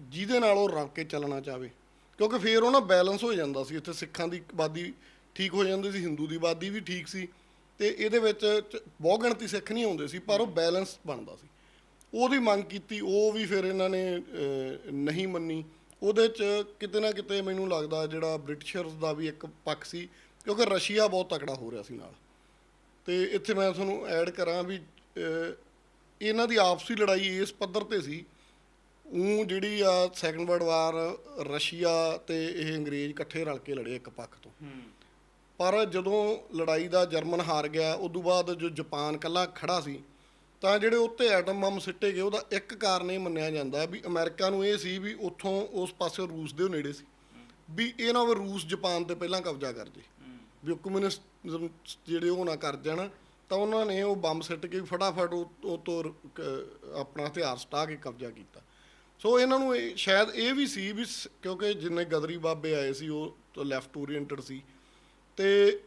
ਜਿਹਦੇ ਨਾਲ ਉਹ ਰਲ ਕੇ ਚੱਲਣਾ ਚਾਹਵੇ। ਕਿਉਂਕਿ ਫਿਰ ਉਹ ਨਾ ਬੈਲੈਂਸ ਹੋ ਜਾਂਦਾ ਸੀ ਇੱਥੇ ਸਿੱਖਾਂ ਦੀ ਆਬਾਦੀ ਠੀਕ ਹੋ ਜਾਂਦੀ ਸੀ, ਹਿੰਦੂ ਦੀ ਆਬਾਦੀ ਵੀ ਠੀਕ ਸੀ ਤੇ ਇਹਦੇ ਵਿੱਚ ਚ- ਬਹੁ ਗਿਣਤੀ ਸਿੱਖ ਨਹੀਂ ਆਉਂਦੇ ਸੀ, ਪਰ ਉਹ ਬੈਲੈਂਸ ਬਣਦਾ ਸੀ। ਉਹਦੀ ਮੰਗ ਕੀਤੀ, ਉਹ ਵੀ ਫਿਰ ਇਹਨਾਂ ਨੇ ਨਹੀਂ ਮੰਨੀ। ਉਹਦੇ ਚ ਕਿਤੇ ਨਾ ਕਿਤੇ ਮੈਨੂੰ ਲੱਗਦਾ ਜਿਹੜਾ ਬ੍ਰਿਟਿਸ਼ਰਸ ਦਾ ਵੀ ਇੱਕ ਪੱਖ ਸੀ, ਕਿਉਂਕਿ ਰਸ਼ੀਆ ਬਹੁਤ ਤਕੜਾ ਹੋ ਰਿਹਾ ਸੀ ਨਾਲ। ਤੇ ਇੱਥੇ ਮੈਂ ਤੁਹਾਨੂੰ ਐਡ ਕਰਾਂ ਵੀ ਇਹਨਾਂ ਦੀ ਆਪਸੀ ਲੜਾਈ ਇਸ ਪੱਧਰ ਤੇ ਸੀ ਉਹ ਜਿਹੜੀ ਆ ਸੈਕੰਡ ਵਰਲਡ ਵਾਰ ਰਸ਼ੀਆ ਤੇ ਇਹ ਅੰਗਰੇਜ਼ ਇਕੱਠੇ ਰਲ ਕੇ ਲੜੇ ਇੱਕ ਪੱਖ ਤੋਂ। ਪਰ ਜਦੋਂ ਲੜਾਈ ਦਾ ਜਰਮਨ ਹਾਰ ਗਿਆ ਉਦੋਂ ਬਾਅਦ ਜੋ ਜਾਪਾਨ ਕੱਲਾ ਖੜਾ ਸੀ ਤਾਂ ਜਿਹੜੇ ਉੱਤੇ ਐਟਮ ਬੰਬ ਸਿੱਟੇ ਗਏ ਉਹਦਾ ਇੱਕ ਕਾਰਨ ਇਹ ਮੰਨਿਆ ਜਾਂਦਾ ਵੀ ਅਮਰੀਕਾ ਨੂੰ ਇਹ ਸੀ ਵੀ ਉੱਥੋਂ ਉਸ ਪਾਸੇ ਰੂਸ ਦੇ ਨੇੜੇ ਸੀ ਵੀ ਇਹ ਨਾ ਰੂਸ ਜਾਪਾਨ ਤੇ ਪਹਿਲਾਂ ਕਬਜ਼ਾ ਕਰ ਜੇ। ਵੀ ਕਮਿਊਨਿਸਟ ਜਿਹੜੇ ਉਹ ਨਾ ਕਰ ਜਾਣ ਤਾਂ ਉਹਨਾਂ ਨੇ ਉਹ ਬੰਬ ਸਿੱਟ ਕੇ ਫਟਾਫਟ ਉਹ ਤੋਂ ਆਪਣਾ ਹਥਿਆਰ ਸਟਾ ਕੇ ਕਬਜ਼ਾ ਕੀਤਾ। ਸੋ ਇਹਨਾਂ ਨੂੰ ਇਹ ਸ਼ਾਇਦ ਇਹ ਵੀ ਸੀ ਵੀ ਸ- ਕਿਉਂਕਿ ਜਿੰਨੇ ਗਦਰੀ ਬਾਬੇ ਆਏ ਸੀ ਉਹ ਲੈਫਟ ਓਰੀਐਂਟਡ ਸੀ। ਤੇ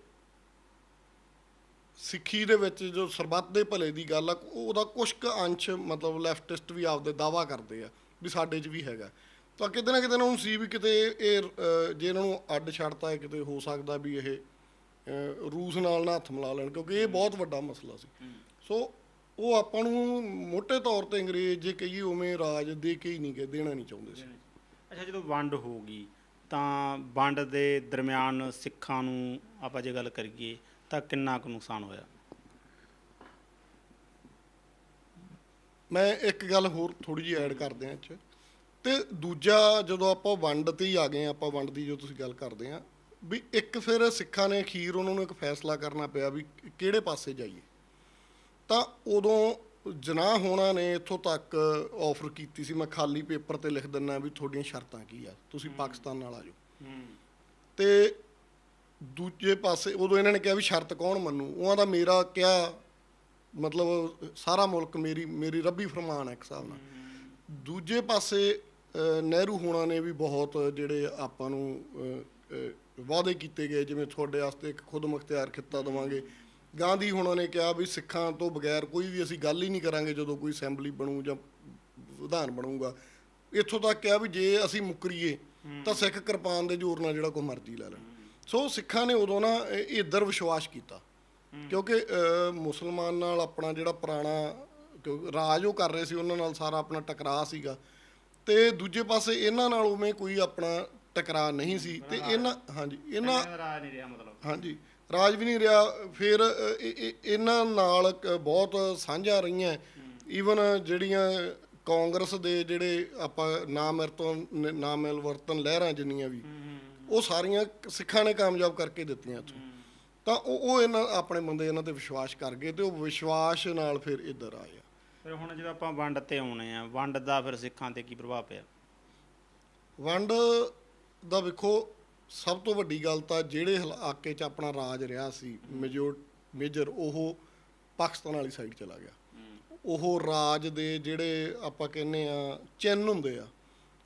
ਸਿੱਖੀ ਦੇ ਵਿੱਚ ਜੋ ਸਰਬੱਤ ਦੇ ਭਲੇ ਦੀ ਗੱਲ ਆ ਉਹਦਾ ਕੁਝ ਕੁ ਅੰਸ਼ ਮਤਲਬ ਲੈਫਟਿਸਟ ਵੀ ਆਪਦੇ ਦਾਵਾ ਕਰਦੇ ਆ ਵੀ ਸਾਡੇ 'ਚ ਵੀ ਹੈਗਾ। ਤਾਂ ਕਿਤੇ ਨਾ ਕਿਤੇ ਇਹਨਾਂ ਨੂੰ ਸੀ ਵੀ ਕਿਤੇ ਇਹ ਅਹ, ਜੇ ਇਹਨਾਂ ਨੂੰ ਅੱਡ ਛੱਡਤਾ ਹੈ ਕਿਤੇ ਹੋ ਸਕਦਾ ਵੀ ਇਹ ਅਹ, ਰੂਸ ਨਾਲ ਨਾ ਹੱਥ ਮਿਲਾ ਲੈਣ ਕਿਉਂਕਿ ਇਹ ਬਹੁਤ ਵੱਡਾ ਮਸਲਾ ਸੀ। ਸੋ ਉਹ ਆਪਾਂ ਨੂੰ ਮੋٹے ਤੌਰ ਤੇ ਅੰਗਰੇਜ਼ ਜੇ ਕਹੀਏ ਉਵੇਂ ਰਾਜ ਦੇ ਕੇ ਹੀ ਨਹੀਂ ਗਏ ਦੇਣਾ ਨਹੀਂ ਚਾਹੁੰਦੇ ਸੀ।
ਅੱਛਾ ਜਦੋਂ ਵੰਡ ਹੋ ਗਈ ਤਾਂ ਵੰਡ ਦੇ ਦਰਮਿਆਨ ਸਿੱਖਾਂ ਨੂੰ ਆਪਾਂ ਜੇ ਗੱਲ ਕਰੀਏ ਤਾਂ ਕਿੰਨਾ ਕੁ ਨੁਕਸਾਨ ਹੋਇਆ?
ਮੈਂ ਇੱਕ ਗੱਲ ਹੋਰ ਥੋੜੀ ਜਿਹੀ ਐਡ ਕਰਦੇ ਇਹ 'ਚ। ਤੇ ਦੂਜਾ ਜਦੋਂ ਆਪਾਂ ਵੰਡ ਤੇ ਹੀ ਆ ਗਏ ਆਪਾਂ ਵੰਡ ਦੀ ਜੋ ਤੁਸੀਂ ਗੱਲ ਕਰਦੇ ਆ ਵੀ ਇੱਕ ਫਿਰ ਸਿੱਖਾਂ ਨੇ ਅਖੀਰ ਉਹਨਾਂ ਨੂੰ ਇੱਕ ਫੈਸਲਾ ਕਰਨਾ ਪਿਆ ਵੀ ਕਿਹੜੇ ਪਾਸੇ ਜਾਈਏ। ਤਾਂ ਉਦੋਂ ਜਨਾਹ ਹੋਣਾ ਨੇ ਇੱਥੋਂ ਤੱਕ ਆਫਰ ਕੀਤੀ ਸੀ। ਮੈਂ ਖਾਲੀ ਪੇਪਰ ਤੇ ਲਿਖ ਦਿੰਨਾ ਵੀ ਤੁਹਾਡੀਆਂ ਸ਼ਰਤਾਂ ਕੀ ਆ। ਤੁਸੀਂ ਪਾਕਿਸਤਾਨ ਨਾਲ ਆ ਜਾਓ। ਤੇ ਦੂਜੇ ਪਾਸੇ ਉਦੋਂ ਇਹਨਾਂ ਨੇ ਕਿਹਾ ਵੀ ਸ਼ਰਤ ਕੌਣ ਮੰਨੂ? ਉਹਨਾਂ ਦਾ ਮੇਰਾ ਕਿਹਾ ਮਤਲਬ ਸਾਰਾ ਮੁਲਕ ਮੇਰੀ ਮੇਰੀ ਰੱਬੀ ਫਰਮਾਨ ਹੈ ਇੱਕ ਹਿਸਾਬ ਨਾਲ। ਦੂਜੇ ਪਾਸੇ ਨਹਿਰੂ ਹੋਣਾ ਨੇ ਵੀ ਬਹੁਤ ਜਿਹੜੇ ਆਪਾਂ ਨੂੰ ਵਾਅਦੇ ਕੀਤੇ ਗਏ। ਜਿਵੇਂ ਤੁਹਾਡੇ ਵਾਸਤੇ ਇੱਕ ਖੁਦ ਮੁਖਤਿਆਰ ਖਿੱਤਾ ਦੇਵਾਂਗੇ। ਗਾਂਧੀ ਹੋਣਾ ਨੇ ਕਿਹਾ ਵੀ ਸਿੱਖਾਂ ਤੋਂ ਬਗੈਰ ਕੋਈ ਵੀ ਅਸੀਂ ਗੱਲ ਹੀ ਨਹੀਂ ਕਰਾਂਗੇ ਜਦੋਂ ਕੋਈ ਅਸੈਂਬਲੀ ਬਣੂ ਜਾਂ ਵਿਧਾਨ ਬਣੂਗਾ। ਇੱਥੋਂ ਤੱਕ ਕਿਹਾ ਵੀ ਜੇ ਅਸੀਂ ਮੁੱਕਰੀਏ ਤਾਂ ਸਿੱਖ ਕਿਰਪਾਨ ਦੇ ਜ਼ੋਰ ਨਾਲ ਜਿਹੜਾ ਕੋਈ ਮਰਜ਼ੀ ਲੈ ਲੈਣ। ਸੋ ਸਿੱਖਾਂ ਨੇ ਉਦੋਂ ਨਾ ਇੱਧਰ ਵਿਸ਼ਵਾਸ ਕੀਤਾ। ਕਿਉਂਕਿ ਮੁਸਲਮਾਨ ਨਾਲ ਆਪਣਾ ਜਿਹੜਾ ਪੁਰਾਣਾ ਰਾਜ ਉਹ ਕਰ ਰਹੇ ਸੀ ਉਹਨਾਂ ਨਾਲ ਸਾਰਾ ਆਪਣਾ ਟਕਰਾਅ ਸੀਗਾ। ਤੇ ਦੂਜੇ ਪਾਸੇ ਇਹਨਾਂ ਨਾਲ ਉਵੇਂ ਕੋਈ ਆਪਣਾ ਟਕਰਾਅ ਨਹੀਂ ਸੀ। ਤੇ ਇਹਨਾਂ ਹਾਂਜੀ ਇਹਨਾਂ
ਰਾਜ ਨਹੀਂ ਰਿਹਾ ਮਤਲਬ।
ਹਾਂਜੀ। ਰਾਜ ਵੀ ਨਹੀਂ ਰਿਹਾ। ਫਿਰ ਇਹਨਾਂ ਨਾਲ ਬਹੁਤ ਸਾਂਝਾਂ ਰਹੀਆਂ। ਈਵਨ ਜਿਹੜੀਆਂ ਕਾਂਗਰਸ ਦੇ ਜਿਹੜੇ ਆਪਾਂ ਨਾਮ ਤੋਂ ਨਾਮ ਵਰਤਨ ਲਹਿਰਾਂ ਜਿੰਨੀਆਂ ਵੀ ਉਹ ਸਾਰੀਆਂ ਸਿੱਖਾਂ ਨੇ ਕਾਮਯਾਬ ਕਰਕੇ ਦਿੱਤੀਆਂ ਇੱਥੋਂ। ਤਾਂ ਉਹ ਉਹ ਇਹਨਾਂ ਆਪਣੇ ਬੰਦੇ ਇਹਨਾਂ ਤੇ ਵਿਸ਼ਵਾਸ ਕਰ ਗਏ ਤੇ ਉਹ ਵਿਸ਼ਵਾਸ ਨਾਲ ਫਿਰ ਇੱਧਰ ਆਏ
ਫਿਰ ਹੁਣ ਜਦੋਂ ਆਪਾਂ ਵੰਡ ਤੇ ਆਉਣੇ ਆ ਵੰਡ ਦਾ ਫਿਰ ਸਿੱਖਾਂ ਤੇ ਕੀ ਪ੍ਰਭਾਵ ਪਿਆ?
ਵੰਡ ਦਾ ਵੇਖੋ ਸਭ ਤੋਂ ਵੱਡੀ ਗੱਲ ਤਾਂ ਜਿਹੜੇ ਇਲਾਕੇ 'ਚ ਆਪਣਾ ਰਾਜ ਰਿਹਾ ਸੀ ਮੇਜਰ ਮੇਜਰ ਉਹ ਪਾਕਿਸਤਾਨ ਵਾਲੀ ਸਾਈਡ ਚਲਾ ਗਿਆ। ਉਹ ਰਾਜ ਦੇ ਜਿਹੜੇ ਆਪਾਂ ਕਹਿੰਦੇ ਆ ਚਿੰਨ ਹੁੰਦੇ ਆ,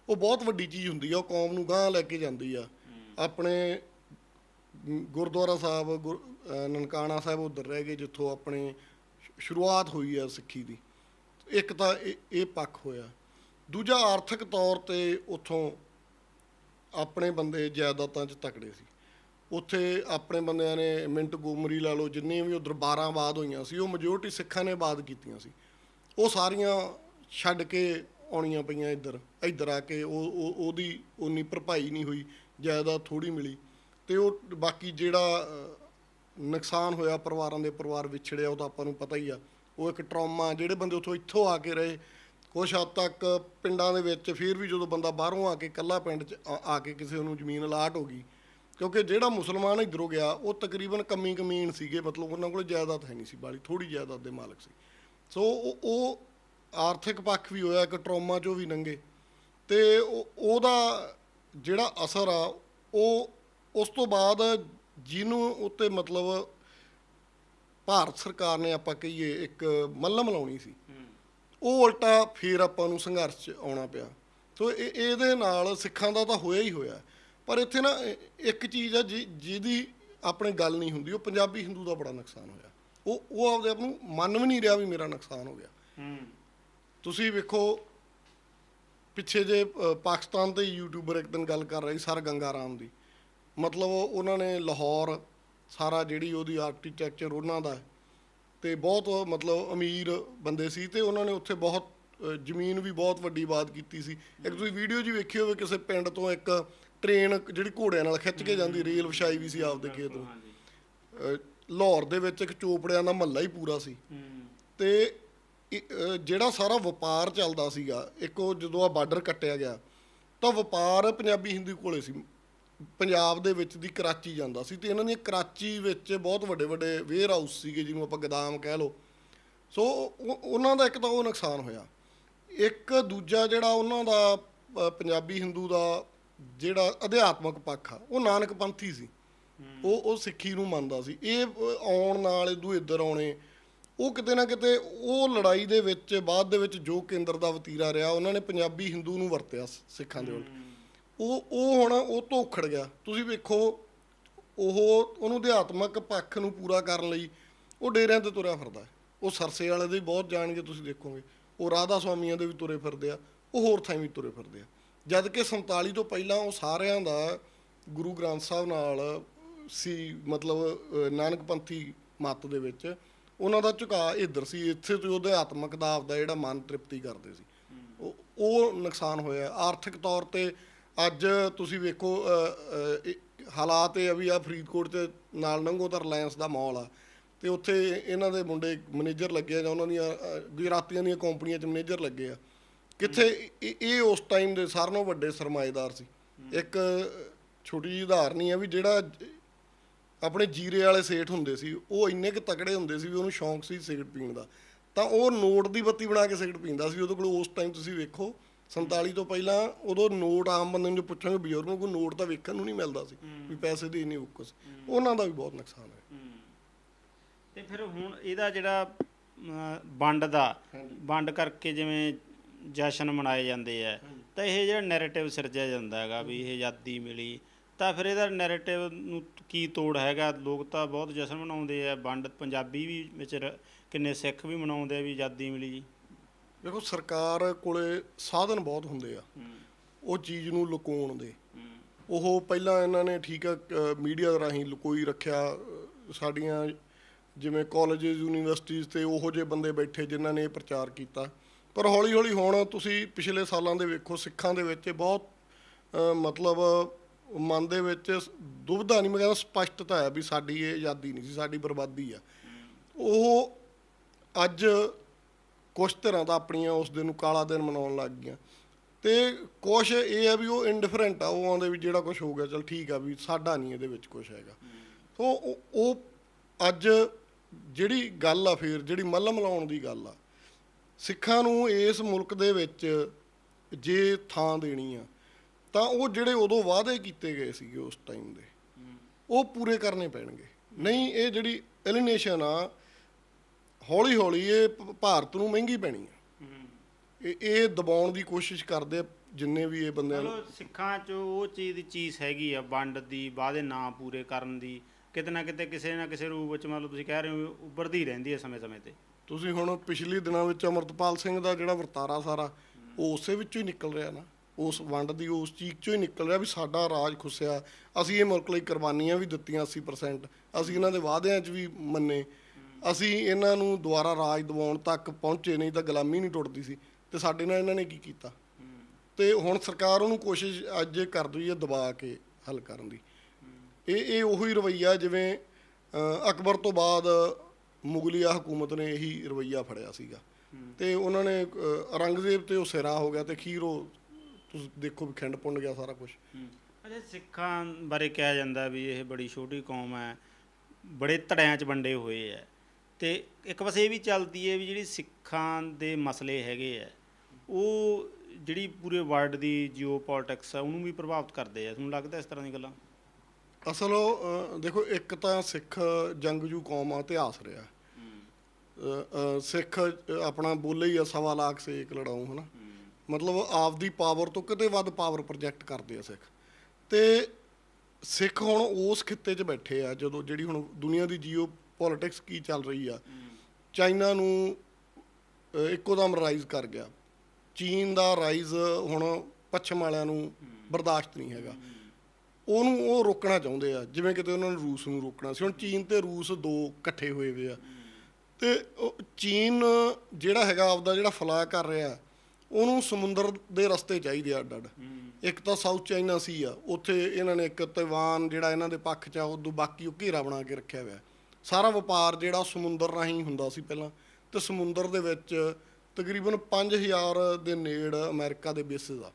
ਉਹ ਬਹੁਤ ਵੱਡੀ ਚੀਜ਼ ਹੁੰਦੀ ਆ, ਉਹ ਕੌਮ ਨੂੰ ਗਾਂਹ ਲੈ ਕੇ ਜਾਂਦੀ ਆ। ਆਪਣੇ ਗੁਰਦੁਆਰਾ ਸਾਹਿਬ, ਗੁਰ- ਨਨਕਾਣਾ ਸਾਹਿਬ ਉਧਰ ਰਹਿ ਗਏ, ਜਿੱਥੋਂ ਆਪਣੇ ਸ਼ੁਰੂਆਤ ਹੋਈ ਆ ਸਿੱਖੀ ਦੀ। ਇੱਕ ਤਾਂ ਇਹ ਇਹ ਪੱਖ ਹੋਇਆ। ਦੂਜਾ ਆਰਥਿਕ ਤੌਰ ਤੇ ਉਥੋਂ ਆਪਣੇ ਬੰਦੇ ਜਾਇਦਾਦਾਂ 'ਚ ਤਕੜੇ ਸੀ। ਉੱਥੇ ਆਪਣੇ ਬੰਦਿਆਂ ਨੇ ਮਿੰਟ ਗੋਮਰੀ ਲਾ ਲਓ, ਜਿੰਨੀਆਂ ਵੀ ਉਧਰ 12 ਆਬਾਦ ਹੋਈਆਂ ਸੀ, ਉਹ ਮੈਜੋਰਟੀ ਸਿੱਖਾਂ ਨੇ ਆਬਾਦ ਕੀਤੀਆਂ ਸੀ। ਉਹ ਸਾਰੀਆਂ ਛੱਡ ਕੇ ਆਉਣੀਆਂ ਪਈਆਂ ਇੱਧਰ ਇੱਧਰ ਆ ਕੇ ਉਹ ਉਹਦੀ ਉਨੀ ਭਰਪਾਈ ਨਹੀਂ ਹੋਈ, ਜਾਇਦਾਦ ਥੋੜੀ ਮਿਲੀ। ਤੇ ਉਹ ਬਾਕੀ ਜਿਹੜਾ ਨੁਕਸਾਨ ਹੋਇਆ ਪਰਿਵਾਰਾਂ ਦੇ ਪਰਿਵਾਰ ਵਿਛੜਿਆ, ਉਹ ਤਾਂ ਆਪਾਂ ਨੂੰ ਪਤਾ ਹੀ ਆ। ਉਹ ਇੱਕ ਟਰਾਮਾ ਜਿਹੜੇ ਬੰਦੇ ਉੱਥੋਂ ਇੱਥੋਂ ਆ ਕੇ ਰਹੇ ਕੁਛ ਹੱਦ ਤੱਕ ਪਿੰਡਾਂ ਦੇ ਵਿੱਚ ਫਿਰ ਵੀ ਜਦੋਂ ਬੰਦਾ ਬਾਹਰੋਂ ਆ ਕੇ ਇਕੱਲਾ ਪਿੰਡ 'ਚ ਆ- ਆ ਕੇ ਕਿਸੇ ਨੂੰ ਜ਼ਮੀਨ ਅਲਾਟ ਹੋ ਗਈ, ਕਿਉਂਕਿ ਜਿਹੜਾ ਮੁਸਲਮਾਨ ਇੱਧਰੋਂ ਗਿਆ, ਉਹ ਤਕਰੀਬਨ ਕਮੀ ਕਮੀਨ ਸੀਗੇ, ਮਤਲਬ ਉਹਨਾਂ ਕੋਲ ਜਾਇਦਾਦ ਹੈ ਨਹੀਂ ਸੀ, ਬਾਲੀ ਥੋੜੀ ਜਾਇਦਾਦ ਦੇ ਮਾਲਕ ਸੀ। ਸੋ ਉਹ ਉਹ ਆਰਥਿਕ ਪੱਖ ਵੀ ਹੋਇਆ ਕਿ ਟਰੋਮਾ ਚੋਂ ਵੀ ਨੰਗੇ। ਤੇ ਉਹ- ਉਹਦਾ ਜਿਹੜਾ ਅਸਰ ਆ, ਉਹ ਉਸ ਤੋਂ ਬਾਅਦ ਜਿਹਨੂੰ ਉੱਤੇ ਮਤਲਬ ਭਾਰਤ ਸਰਕਾਰ ਨੇ ਆਪਾਂ ਕਹੀਏ ਇੱਕ ਮੱਲਮ ਲਾਉਣੀ ਸੀ। ਉਹ ਉਲਟਾ ਫੇਰ ਆਪਾਂ ਨੂੰ ਸੰਘਰਸ਼ 'ਚ ਆਉਣਾ ਪਿਆ। ਸੋ ਇਹ ਇਹਦੇ ਨਾਲ ਸਿੱਖਾਂ ਦਾ ਤਾਂ ਹੋਇਆ ਹੀ ਹੋਇਆ। ਪਰ ਇੱਥੇ ਨਾ ਇੱਕ ਚੀਜ਼ ਆ ਜਿ- ਜਿਹਦੀ ਆਪਣੇ ਗੱਲ ਨਹੀਂ ਹੁੰਦੀ ਉਹ ਪੰਜਾਬੀ ਹਿੰਦੂ ਦਾ ਬੜਾ ਨੁਕਸਾਨ ਹੋਇਆ। ਉਹ ਉਹ ਆਪਦੇ ਆਪ ਨੂੰ ਮੰਨ ਵੀ ਨਹੀਂ ਰਿਹਾ ਵੀ ਮੇਰਾ ਨੁਕਸਾਨ ਹੋ ਗਿਆ। ਤੁਸੀਂ ਵੇਖੋ ਪਿੱਛੇ ਜੇ ਪਾਕਿਸਤਾਨ ਤੇ ਯੂਟਿਊਬਰ ਇੱਕ ਦਿਨ ਗੱਲ ਕਰ ਰਹੀ ਸਰ ਗੰਗਾ ਰਾਮ ਦੀ। ਮਤਲਬ ਉਹ- ਉਹਨਾਂ ਨੇ ਲਾਹੌਰ ਸਾਰਾ ਜਿਹੜੀ ਉਹਦੀ ਆਰਕੀਟੈਕਚਰ ਉਹਨਾਂ ਦਾ ਤੇ ਬਹੁਤ ਮਤਲਬ ਅਮੀਰ ਬੰਦੇ ਸੀ ਤੇ ਉਹਨਾਂ ਨੇ ਉੱਥੇ ਬਹੁਤ ਜ਼ਮੀਨ ਵੀ ਬਹੁਤ ਵੱਡੀ ਬਾਤ ਕੀਤੀ ਸੀ। ਇੱਕ ਤੁਸੀਂ ਵੀਡੀਓ ਜੀ ਵੇਖੀ ਹੋਵੇ ਕਿਸੇ ਪਿੰਡ ਤੋਂ ਇੱਕ ਟ੍ਰੇਨ ਜਿਹੜੀ ਘੋੜਿਆਂ ਨਾਲ ਖਿੱਚ ਕੇ ਜਾਂਦੀ ਰੇਲ ਵਿਛਾਈ ਵੀ ਸੀ ਆਪਦੇ ਖੇਤ ਨੂੰ। ਅ, ਲਾਹੌਰ ਦੇ ਵਿੱਚ ਇੱਕ ਚੋਪੜਿਆਂ ਦਾ ਮਹੱਲਾ ਹੀ ਪੂਰਾ ਸੀ। ਤੇ ਜਿਹੜਾ ਸਾਰਾ ਵਪਾਰ ਚੱਲਦਾ ਸੀਗਾ ਇੱਕ ਉਹ ਜਦੋਂ ਆ ਬਾਰਡਰ ਕੱਟਿਆ ਗਿਆ ਤਾਂ ਵਪਾਰ ਪੰਜਾਬੀ ਹਿੰਦੂ ਕੋਲੇ ਸੀ। ਪੰਜਾਬ ਦੇ ਵਿੱਚ ਦੀ ਕਰਾਚੀ ਜਾਂਦਾ ਸੀ ਤੇ ਇਹਨਾਂ ਦੀ ਕਰਾਚੀ ਵਿੱਚ ਬਹੁਤ ਵੱਡੇ ਵੱਡੇ ਵੇਅਰ ਹਾਊਸ ਸੀਗੇ ਜਿਹਨੂੰ ਆਪਾਂ ਗਦਾਮ ਕਹਿ ਲਓ। ਸੋ ਉਹ- ਉਹਨਾਂ ਦਾ ਇੱਕ ਤਾਂ ਉਹ ਨੁਕਸਾਨ ਹੋਇਆ। ਇੱਕ ਦੂਜਾ ਜਿਹੜਾ ਉਹਨਾਂ ਦਾ ਪੰਜਾਬੀ ਹਿੰਦੂ ਦਾ ਜਿਹੜਾ ਅਧਿਆਤਮਕ ਪੱਖ ਆ ਉਹ ਨਾਨਕ ਪੰਥੀ ਸੀ। ਉਹ ਉਹ ਸਿੱਖੀ ਨੂੰ ਮੰਨਦਾ ਸੀ। ਇਹ ਆਉਣ ਨਾਲ ਇਦੂ ਇੱਧਰ ਆਉਣੇ ਉਹ ਕਿਤੇ ਨਾ ਕਿਤੇ ਉਹ ਲੜਾਈ ਦੇ ਵਿੱਚ ਬਾਅਦ ਦੇ ਵਿੱਚ ਜੋ ਕੇਂਦਰ ਦਾ ਵਤੀਰਾ ਰਿਹਾ ਉਹਨਾਂ ਨੇ ਪੰਜਾਬੀ ਹਿੰਦੂ ਨੂੰ ਵਰਤਿਆ ਸਿੱਖਾਂ ਦੇ ਉਲਟ ਉਹ ਉਹ ਹੁਣ ਉਹ ਤੋਂ ਉਖੜ ਗਿਆ। ਤੁਸੀਂ ਵੇਖੋ ਉਹ ਉਹਨੂੰ ਅਧਿਆਤਮਕ ਪੱਖ ਨੂੰ ਪੂਰਾ ਕਰਨ ਲਈ ਉਹ ਡੇਰਿਆਂ ਤੇ ਤੁਰਿਆ ਫਿਰਦਾ। ਉਹ ਸਰਸੇ ਵਾਲੇ ਦੇ ਬਹੁਤ ਜਾਣਗੇ ਤੁਸੀਂ ਦੇਖੋਗੇ। ਉਹ ਰਾਧਾ ਸੁਆਮੀਆਂ ਦੇ ਵੀ ਤੁਰੇ ਫਿਰਦੇ ਆ ਉਹ ਹੋਰ ਥਾਂ ਵੀ ਤੁਰੇ ਫਿਰਦੇ ਆ। ਜਦ ਕਿ 47 ਤੋਂ ਪਹਿਲਾਂ ਉਹ ਸਾਰਿਆਂ ਦਾ ਗੁਰੂ ਗ੍ਰੰਥ ਸਾਹਿਬ ਨਾਲ ਸੀ ਮਤਲਬ ਅ, ਨਾਨਕਪੰਥੀ ਮੱਤ ਦੇ ਵਿੱਚ ਉਹਨਾਂ ਦਾ ਝੁਕਾਅ ਇੱਧਰ ਸੀ। ਇੱਥੇ ਤੋਂ ਉਹਦੇ ਆਤਮਿਕ ਦਾ ਆਪਦਾ ਜਿਹੜਾ ਮਨ ਤ੍ਰਿਪਤੀ ਕਰਦੇ ਸੀ। ਉਹ ਉਹ ਨੁਕਸਾਨ ਹੋਇਆ। ਆਰਥਿਕ ਤੌਰ ਤੇ ਅੱਜ ਤੁਸੀਂ ਵੇਖੋ ਹਾਲਾਤ ਇਹ ਆ ਵੀ ਆ ਫਰੀਦਕੋਟ ਤੇ ਨਾਲ ਨੰਗੋ ਤਾਂ ਰਿਲਾਇੰਸ ਦਾ ਮਾਲ ਆ। ਤੇ ਉੱਥੇ ਇਹਨਾਂ ਦੇ ਮੁੰਡੇ ਮੈਨੇਜਰ ਲੱਗੇ ਆ ਜਾਂ ਉਹਨਾਂ ਦੀਆਂ ਗੁਜਰਾਤੀਆਂ ਦੀਆਂ ਕੰਪਨੀਆਂ 'ਚ ਮੈਨੇਜਰ ਲੱਗੇ ਆ। ਕਿੱਥੇ ਇਹ- ਇਹ ਉਸ ਟਾਈਮ ਦੇ ਸਾਰਿਆਂ ਨਾਲੋਂ ਵੱਡੇ ਸਰਮਾਏਦਾਰ ਸੀ। ਇੱਕ ਛੋਟੀ ਜਿਹੀ ਉਦਾਹਰਨੀ ਆ ਵੀ ਜਿਹੜਾ ਆਪਣੇ ਜੀਰੇ ਵਾਲੇ ਸੇਠ ਹੁੰਦੇ ਸੀ, ਉਹ ਇੰਨੇ ਕੁ ਤਕੜੇ ਹੁੰਦੇ ਸੀ ਵੀ ਉਹਨੂੰ ਸ਼ੌਂਕ ਸੀ ਸਿਗਰਟ ਪੀਣ ਦਾ। ਤਾਂ ਉਹ ਨੋਟ ਦੀ ਬੱਤੀ ਬਣਾ ਕੇ ਸਿਗਰਟ ਪੀਂਦਾ ਸੀ, ਉਹਦੇ ਕੋਲ ਉਸ ਟਾਈਮ ਤੁਸੀਂ ਵੇਖੋ 47 ਤੋਂ ਪਹਿਲਾਂ ਉਦੋਂ ਨੋਟ ਆਮ ਬੰਦੇ ਨੂੰ ਜੇ ਪੁੱਛਾਂਗੇ ਬਜ਼ੁਰਗ ਨੂੰ ਕੋਈ ਨੋਟ ਤਾਂ ਵੇਖਣ ਨੂੰ ਨਹੀਂ ਮਿਲਦਾ ਸੀ ਵੀ ਪੈਸੇ ਦੀ ਇੰਨੀ ਔਕਸ। ਸੀ ਉਹਨਾਂ ਦਾ ਵੀ ਬਹੁਤ ਨੁਕਸਾਨ ਹੈ।
ਤੇ ਫਿਰ ਹੁਣ ਇਹਦਾ ਜਿਹੜਾ ਵੰਡ ਦਾ ਵੰਡ ਕਰਕੇ ਜਿਵੇਂ ਜਸ਼ਨ ਮਨਾਏ ਜਾਂਦੇ ਆ ਤਾਂ ਇਹ ਜਿਹੜਾ ਨੈਰੇਟਿਵ ਸਿਰਜਿਆ ਜਾਂਦਾ ਹੈਗਾ ਵੀ ਇਹ ਆਜ਼ਾਦੀ ਮਿਲੀ ਤਾਂ ਫਿਰ ਇਹਦਾ ਨੈਰੇਟਿਵ ਨੂੰ ਕੀ ਤੋੜ ਹੈਗਾ? ਲੋਕ ਤਾਂ ਬਹੁਤ ਜਸ਼ਨ ਮਨਾਉਂਦੇ ਆ ਵੰਡ ਪੰਜਾਬੀ ਵੀ ਵਿੱਚ ਕਿੰਨੇ ਸਿੱਖ ਵੀ ਮਨਾਉਂਦੇ ਆ ਵੀ ਆਜ਼ਾਦੀ ਮਿਲੀ ਜੀ।
ਦੇਖੋ ਸਰਕਾਰ ਕੋਲੇ ਸਾਧਨ ਬਹੁਤ ਹੁੰਦੇ ਆ। ਉਹ ਚੀਜ਼ ਨੂੰ ਲੁਕਾਉਣ ਦੇ। ਉਹ ਪਹਿਲਾਂ ਇਹਨਾਂ ਨੇ ਠੀਕ ਆ ਮੀਡੀਆ ਰਾਹੀਂ ਲੁਕੋਈ ਰੱਖਿਆ ਸਾਡੀਆਂ ਜਿਵੇਂ ਕਾਲਜਸ ਯੂਨੀਵਰਸਿਟੀਆਂ ਤੇ ਉਹੋ ਜਿਹੇ ਬੰਦੇ ਬੈਠੇ ਜਿਨ੍ਹਾਂ ਨੇ ਇਹ ਪ੍ਰਚਾਰ ਕੀਤਾ। ਪਰ ਹੌਲੀ ਹੌਲੀ ਹੁਣ ਤੁਸੀਂ ਪਿਛਲੇ ਸਾਲਾਂ ਦੇ ਵੇਖੋ ਸਿੱਖਾਂ ਦੇ ਵਿੱਚ ਬਹੁਤ ਮਤਲਬ ਮਨ ਦੇ ਵਿੱਚ ਦੁਬਿਧਾ ਨਹੀਂ ਮੈਂ ਕਹਿੰਦਾ ਸਪਸ਼ਟਤਾ ਹੈ ਵੀ ਸਾਡੀ ਇਹ ਆਜ਼ਾਦੀ ਨਹੀਂ ਸੀ ਸਾਡੀ ਬਰਬਾਦੀ ਆ। ਉਹ ਅੱਜ ਕੁਛ ਤਰ੍ਹਾਂ ਦਾ ਆਪਣੀਆਂ ਉਸ ਦਿਨ ਨੂੰ ਕਾਲਾ ਦਿਨ ਮਨਾਉਣ ਲੱਗ ਗਈਆਂ। ਤੇ ਕੁਛ ਇਹ ਆ ਵੀ ਉਹ ਇਨਡਿਫਰੈਂਟ ਆ, ਉਹ ਆਉਂਦੇ ਵੀ ਜਿਹੜਾ ਕੁਝ ਹੋ ਗਿਆ, ਚਲ ਠੀਕ ਆ ਵੀ ਸਾਡਾ ਨਹੀਂ ਇਹਦੇ ਵਿੱਚ ਕੁਝ ਹੈਗਾ। ਸੋ ਉਹ- ਉਹ ਅੱਜ ਜਿਹੜੀ ਗੱਲ ਆ ਫਿਰ, ਜਿਹੜੀ ਮੱਲਮ ਲਾਉਣ ਦੀ ਗੱਲ ਆ, ਸਿੱਖਾਂ ਨੂੰ ਇਸ ਮੁਲਕ ਦੇ ਵਿੱਚ ਜੇ ਥਾਂ ਦੇਣੀ ਆ, ਤਾਂ ਉਹ ਜਿਹੜੇ ਉਦੋਂ ਵਾਅਦੇ ਕੀਤੇ ਗਏ ਸੀਗੇ ਉਸ ਟਾਈਮ ਦੇ, ਉਹ ਪੂਰੇ ਕਰਨੇ ਪੈਣਗੇ। ਨਹੀਂ, ਇਹ ਜਿਹੜੀ ਐਲੀਨੇਸ਼ਨ ਆ ਹੌਲੀ ਹੌਲੀ ਇਹ ਭ- ਭਾਰਤ ਨੂੰ ਮਹਿੰਗੀ ਪੈਣੀ ਆ। ਇਹ ਇਹ ਦਬਾਉਣ ਦੀ ਕੋਸ਼ਿਸ਼ ਕਰਦੇ ਆ ਜਿੰਨੇ ਵੀ ਇਹ ਬੰਦਿਆਂ ਨੂੰ।
ਚਲੋ ਸਿੱਖਾਂ 'ਚ ਉਹ ਚੀਜ਼ ਦੀ ਚੀਜ਼ ਹੈਗੀ ਆ ਵੰਡ ਦੀ ਵਾਅਦੇ ਨਾ ਪੂਰੇ ਕਰਨ ਦੀ। ਕਿਤੇ ਨਾ ਕਿਤੇ ਕਿਸੇ ਨਾ ਕਿਸੇ ਰੂਪ ਵਿੱਚ ਮਤਲਬ ਤੁਸੀਂ ਕਹਿ ਰਹੇ ਹੋ ਵੀ ਉੱਭਰਦੀ ਰਹਿੰਦੀ ਹੈ ਸਮੇਂ-ਸਮੇਂ ਤੇ।
ਤੁਸੀਂ ਹੁਣ ਪਿਛਲੇ ਦਿਨਾਂ ਵਿੱਚ ਅਮਰਤਪਾਲ ਸਿੰਘ ਦਾ ਜਿਹੜਾ ਵਰਤਾਰਾ ਸਾਰਾ ਉਹ ਉਸੇ ਵਿੱਚੋਂ ਹੀ ਨਿਕਲ ਰਿਹਾ ਨਾ। ਉਸ ਵੰਡ ਦੀ ਉਸ ਚੀਕ ਚੋਂ ਹੀ ਨਿਕਲ ਰਿਹਾ ਵੀ ਸਾਡਾ ਰਾਜ ਖੁੱਸਿਆ। ਅਸੀਂ ਇਹ ਮੁਲਕ ਲਈ ਕੁਰਬਾਨੀਆਂ ਵੀ ਦਿੱਤੀਆਂ 80% ਅਸੀਂ ਇਹਨਾਂ ਦੇ ਵਾਅਦਿਆਂ 'ਚ ਵੀ ਮੰਨੇ। ਅਸੀਂ ਇਹਨਾਂ ਨੂੰ ਦੁਬਾਰਾ ਰਾਜ ਦਿਵਾਉਣ ਤੱਕ ਪਹੁੰਚੇ ਨਹੀਂ ਤਾਂ ਗੁਲਾਮੀ ਨਹੀਂ ਟੁੱਟਦੀ ਸੀ। ਤੇ ਸਾਡੇ ਨਾਲ ਇਹਨਾਂ ਨੇ ਕੀ ਕੀਤਾ? ਤੇ ਹੁਣ ਸਰਕਾਰ ਉਹਨੂੰ ਕੋਸ਼ਿਸ਼ ਅੱਜ ਕਰ ਰਹੀ ਹੈ ਦਬਾ ਕੇ ਹੱਲ ਕਰਨ ਦੀ। ਇਹ ਇਹ ਉਹੀ ਰਵਈਆ ਜਿਵੇਂ ਅਕਬਰ ਤੋਂ ਬਾਅਦ ਮੁਗਲਿਆ ਹਕੂਮਤ ਨੇ ਇਹੀ ਰਵਈਆ ਫੜਿਆ ਸੀਗਾ। ਤੇ ਉਹਨਾਂ ਨੇ ਔਰੰਗਜ਼ੇਬ ਤੇ ਉਹ ਸਿਰਾ ਹੋ ਗਿਆ ਤੇ ਖੀਰ ਉਹ ਤੁਸੀਂ ਦੇਖੋ ਵੀ ਖਿੰਡ ਪੁੰਡ ਗਿਆ ਸਾਰਾ ਕੁਝ
ਅੱਛਾ, ਸਿੱਖਾਂ ਬਾਰੇ ਕਿਹਾ ਜਾਂਦਾ ਵੀ ਇਹ ਬੜੀ ਛੋਟੀ ਕੌਮ ਹੈ, ਬੜੇ ਧੜਿਆਂ 'ਚ ਵੰਡੇ ਹੋਏ ਹੈ। ਤੇ ਇੱਕ ਪਾਸੇ ਇਹ ਵੀ ਚੱਲਦੀ ਹੈ ਵੀ ਜਿਹੜੀ ਸਿੱਖਾਂ ਦੇ ਮਸਲੇ ਹੈਗੇ ਆ ਉਹ ਜਿਹੜੀ ਪੂਰੇ ਵਰਲਡ ਦੀ ਜੀਓਪੋਲਿਟਿਕਸ ਆ ਉਹਨੂੰ ਵੀ ਪ੍ਰਭਾਵਿਤ ਕਰਦੇ ਆ। ਤੁਹਾਨੂੰ ਲੱਗਦਾ ਇਸ ਤਰ੍ਹਾਂ ਦੀ ਗੱਲਾਂ?
ਅਸਲ ਉਹ, ਦੇਖੋ ਇੱਕ ਤਾਂ ਸਿੱਖ ਜੰਗਜੂ ਕੌਮ ਆ ਇਤਿਹਾਸ ਰਿਹਾ। ਸਿੱਖ ਆਪਣਾ ਬੋਲੇ ਹੀ ਆ ਸਵਾ ਲੱਖ ਸੇਕ ਲੜਾਉ ਹਨਾ? ਮਤਲਬ ਆਪਦੀ ਪਾਵਰ ਤੋਂ ਕਿਤੇ ਵੱਧ ਪਾਵਰ ਪ੍ਰੋਜੈਕਟ ਕਰਦੇ ਆ ਸਿੱਖ। ਤੇ ਸਿੱਖ ਹੁਣ ਉਸ ਖਿੱਤੇ 'ਚ ਬੈਠੇ ਆ ਜਦੋਂ ਜਿਹੜੀ ਹੁਣ ਦੁਨੀਆ ਦੀ ਜੀਓ ਪੋਲਿਟਿਕਸ ਕੀ ਚੱਲ ਰਹੀ ਆ? ਚਾਈਨਾ ਨੂੰ ਇੱਕੋ ਦਮ ਰਾਈਜ਼ ਕਰ ਗਿਆ। ਚੀਨ ਦਾ ਰਾਈਜ਼ ਹੁਣ ਪੱਛਮ ਵਾਲਿਆਂ ਨੂੰ ਬਰਦਾਸ਼ਤ ਨਹੀਂ ਹੈਗਾ। ਉਹਨੂੰ ਉਹ ਰੋਕਣਾ ਚਾਹੁੰਦੇ ਆ, ਜਿਵੇਂ ਕਿਤੇ ਉਹਨਾਂ ਨੇ ਰੂਸ ਨੂੰ ਰੋਕਣਾ ਸੀ। ਹੁਣ ਚੀਨ ਤੇ ਰੂਸ ਦੋ ਇਕੱਠੇ ਹੋਏ ਵੇ ਆ। ਤੇ ਚੀਨ ਜਿਹੜਾ ਹੈਗਾ, ਆਪਦਾ ਜਿਹੜਾ ਫਲਾ ਕਰ ਰਿਹਾ, ਉਹਨੂੰ ਸਮੁੰਦਰ ਦੇ ਰਸਤੇ ਚਾਹੀਦੇ ਆ ਅੱਡ ਅੱਡ ਇੱਕ ਤਾਂ ਸਾਊਥ ਚਾਈਨਾ ਸੀ ਆ, ਉੱਥੇ ਇਹਨਾਂ ਨੇ ਇੱਕ ਤੈਵਾਨ ਜਿਹੜਾ ਇਹਨਾਂ ਦੇ ਪੱਖ 'ਚ ਆ, ਉਦੋਂ ਬਾਕੀ ਉਹ ਘੇਰਾ ਬਣਾ ਕੇ ਰੱਖਿਆ ਹੋਇਆ। ਸਾਰਾ ਵਪਾਰ ਜਿਹੜਾ ਸਮੁੰਦਰ ਰਾਹੀਂ ਹੁੰਦਾ ਸੀ ਪਹਿਲਾਂ ਤੇ ਸਮੁੰਦਰ ਦੇ ਵਿੱਚ ਤਕਰੀਬਨ 5000 ਦੇ ਨੇੜ ਅਮਰੀਕਾ ਦੇ ਬੇਸਿਸ ਆ।